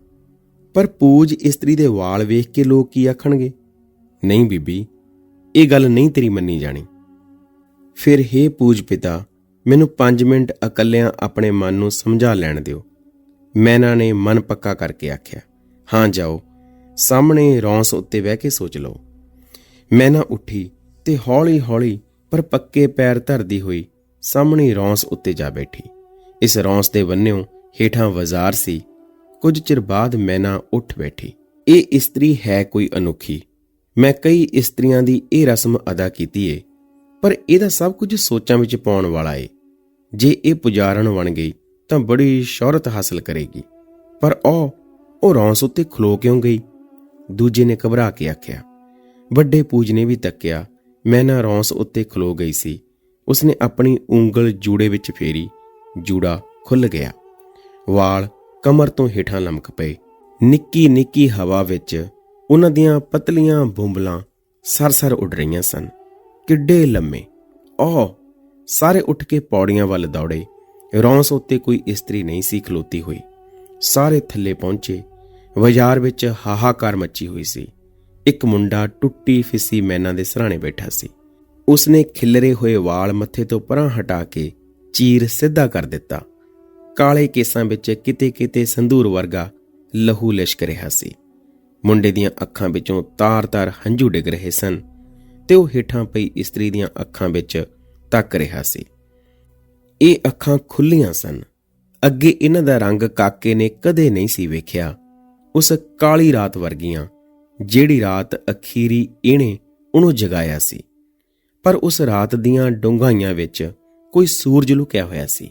ਪਰ ਪੂਜ ਇਸਤਰੀ ਦੇ ਵਾਲ ਵੇਖ ਕੇ ਲੋਕ ਕੀ ਆਖਣਗੇ? ਨਹੀਂ ਬੀਬੀ, ਇਹ ਗੱਲ ਨਹੀਂ ਤੇਰੀ ਮੰਨੀ ਜਾਣੀ। ਫਿਰ ਹੇ ਪੂਜ ਪਿਤਾ, ਮੈਨੂੰ 5 ਮਿੰਟ ਇਕੱਲਿਆਂ ਆਪਣੇ ਮਨ ਨੂੰ ਸਮਝਾ ਲੈਣ ਦਿਓ। ਮੈਨਾ ਨੇ ਮਨ ਪੱਕਾ ਕਰਕੇ ਆਖਿਆ, ਹਾਂ ਜਾਓ ਸਾਹਮਣੇ ਰੌਂਸ ਉੱਤੇ ਬਹਿ ਕੇ ਸੋਚ ਲਓ। ਮੈਨਾ ਉੱਠੀ ਤੇ ਹੌਲੀ-ਹੌਲੀ ਪਰ ਪੱਕੇ ਪੈਰ ਧਰਦੀ ਹੋਈ ਸਾਹਮਣੇ ਰੌਂਸ ਉੱਤੇ ਜਾ ਬੈਠੀ। ਇਸ ਰੌਂਸ ਦੇ ਬੰਨਿਓ ਹੇਠਾਂ ਬਾਜ਼ਾਰ ਸੀ। ਕੁਝ ਚਿਰ ਬਾਅਦ ਮੈਨਾ ਉੱਠ ਬੈਠੀ। ਇਹ ਇਸਤਰੀ ਹੈ ਕੋਈ ਅਨੋਖੀ। ਮੈਂ ਕਈ ਇਸਤਰੀਆਂ ਦੀ ਇਹ ਰਸਮ ਅਦਾ ਕੀਤੀ ਏ, ਪਰ ਇਹਦਾ ਸਭ ਕੁਝ ਸੋਚਾਂ ਵਿੱਚ ਪਾਉਣ ਵਾਲਾ ਏ। ਜੇ ਇਹ ਪੁਜਾਰਨ ਬਣ ਗਈ ਤਾਂ ਬੜੀ ਸ਼ੌਹਰਤ ਹਾਸਲ ਕਰੇਗੀ। ਪਰ ਉਹ ਉਹ ਰੌਂਸ ਉੱਤੇ ਖਲੋ ਕਿਉਂ ਗਈ? ਦੂਜੇ ਨੇ ਘਬਰਾ ਕੇ ਆਖਿਆ, ਵੱਡੇ ਪੂਜ ਨੇ ਵੀ ਤੱਕਿਆ, ਮੈਂ ਨਾ ਰੌਂਸ ਉੱਤੇ ਖਲੋ ਗਈ ਸੀ। ਉਸਨੇ ਆਪਣੀ ਉਂਗਲ ਜੂੜੇ ਵਿੱਚ ਫੇਰੀ, ਜੂੜਾ ਖੁੱਲ ਗਿਆ। ਵਾਲ ਕਮਰ ਤੋਂ ਹੇਠਾਂ ਲਮਕ ਪਏ। ਨਿੱਕੀ ਨਿੱਕੀ ਹਵਾ ਵਿੱਚ ਉਹਨਾਂ ਦੀਆਂ ਪਤਲੀਆਂ ਬੁੰਬਲਾਂ ਸਰਸਰ ਉੱਡ ਰਹੀਆਂ ਸਨ। ਕਿੱਡੇ ਲੰਮੇ। ਓਹ, ਸਾਰੇ ਉੱਠ ਕੇ ਪੌੜੀਆਂ ਵੱਲ ਦੌੜੇ। ਰੌਂਸ ਉੱਤੇ ਕੋਈ ਇਸਤਰੀ ਨਹੀਂ ਸੀ ਖਲੋਤੀ ਹੋਈ। ਸਾਰੇ ਥੱਲੇ ਪਹੁੰਚੇ। ਬਾਜ਼ਾਰ ਵਿੱਚ ਹਾਹਾਕਾਰ ਮੱਚੀ ਹੋਈ ਸੀ। ਇੱਕ ਮੁੰਡਾ ਟੁੱਟੀ ਫਿਸੀ ਮੈਨਾਂ ਦੇ ਸਰਾਣੇ ਬੈਠਾ ਸੀ। ਉਸਨੇ ਖਿਲਰੇ ਹੋਏ ਵਾਲ ਮੱਥੇ ਤੋਂ ਪਰਾਂ ਹਟਾ ਕੇ ਚੀਰ ਸਿੱਧਾ ਕਰ ਦਿੱਤਾ। ਕਾਲੇ ਕੇਸਾਂ ਵਿੱਚ ਕਿਤੇ-ਕਿਤੇ ਸੰਧੂਰ ਵਰਗਾ ਲਹੂ ਲਿਸ਼ਕ ਰਿਹਾ ਸੀ। ਮੁੰਡੇ ਦੀਆਂ ਅੱਖਾਂ ਵਿੱਚੋਂ ਤਾਰ-ਤਾਰ ਹੰਝੂ ਡਿੱਗ ਰਹੇ ਸਨ ਤੇ ਉਹ ਹੇਠਾਂ ਪਈ ਇਸਤਰੀ ਦੀਆਂ ਅੱਖਾਂ ਵਿੱਚ ਤੱਕ ਰਿਹਾ ਸੀ। ਇਹ ਅੱਖਾਂ ਖੁੱਲੀਆਂ ਸਨ। ਅੱਗੇ ਇਹਨਾਂ ਦਾ ਰੰਗ ਕਾਕੇ ਨੇ ਕਦੇ ਨਹੀਂ ਸੀ ਵੇਖਿਆ। ਉਸ ਕਾਲੀ ਰਾਤ ਵਰਗੀਆਂ, ਜਿਹੜੀ ਰਾਤ ਅਖੀਰੀ ਇਹਨੇ ਉਹਨੂੰ ਜਗਾਇਆ ਸੀ। ਪਰ ਉਸ ਰਾਤ ਦੀਆਂ ਡੂੰਘਾਈਆਂ ਵਿੱਚ ਕੋਈ ਸੂਰਜ ਲੁਕਿਆ ਹੋਇਆ ਸੀ।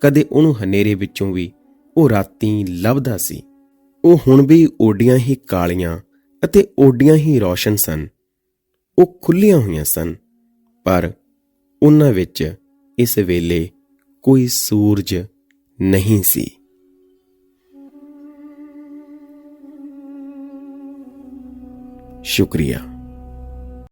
ਕਦੇ ਉਹਨੂੰ ਹਨੇਰੇ ਵਿੱਚੋਂ ਵੀ ਉਹ ਰਾਤੀ ਲੱਭਦਾ ਸੀ। ਉਹ ਹੁਣ ਵੀ ਓਡੀਆਂ ਹੀ ਕਾਲੀਆਂ ਅਤੇ ਓਡੀਆਂ ਹੀ ਰੌਸ਼ਨ ਸਨ। ਉਹ ਖੁੱਲੀਆਂ ਹੋਈਆਂ ਸਨ, ਪਰ ਉਹਨਾਂ ਵਿੱਚ ਇਸ ਵੇਲੇ ਕੋਈ ਸੂਰਜ ਨਹੀਂ ਸੀ। ਸ਼ੁਕਰੀਆ।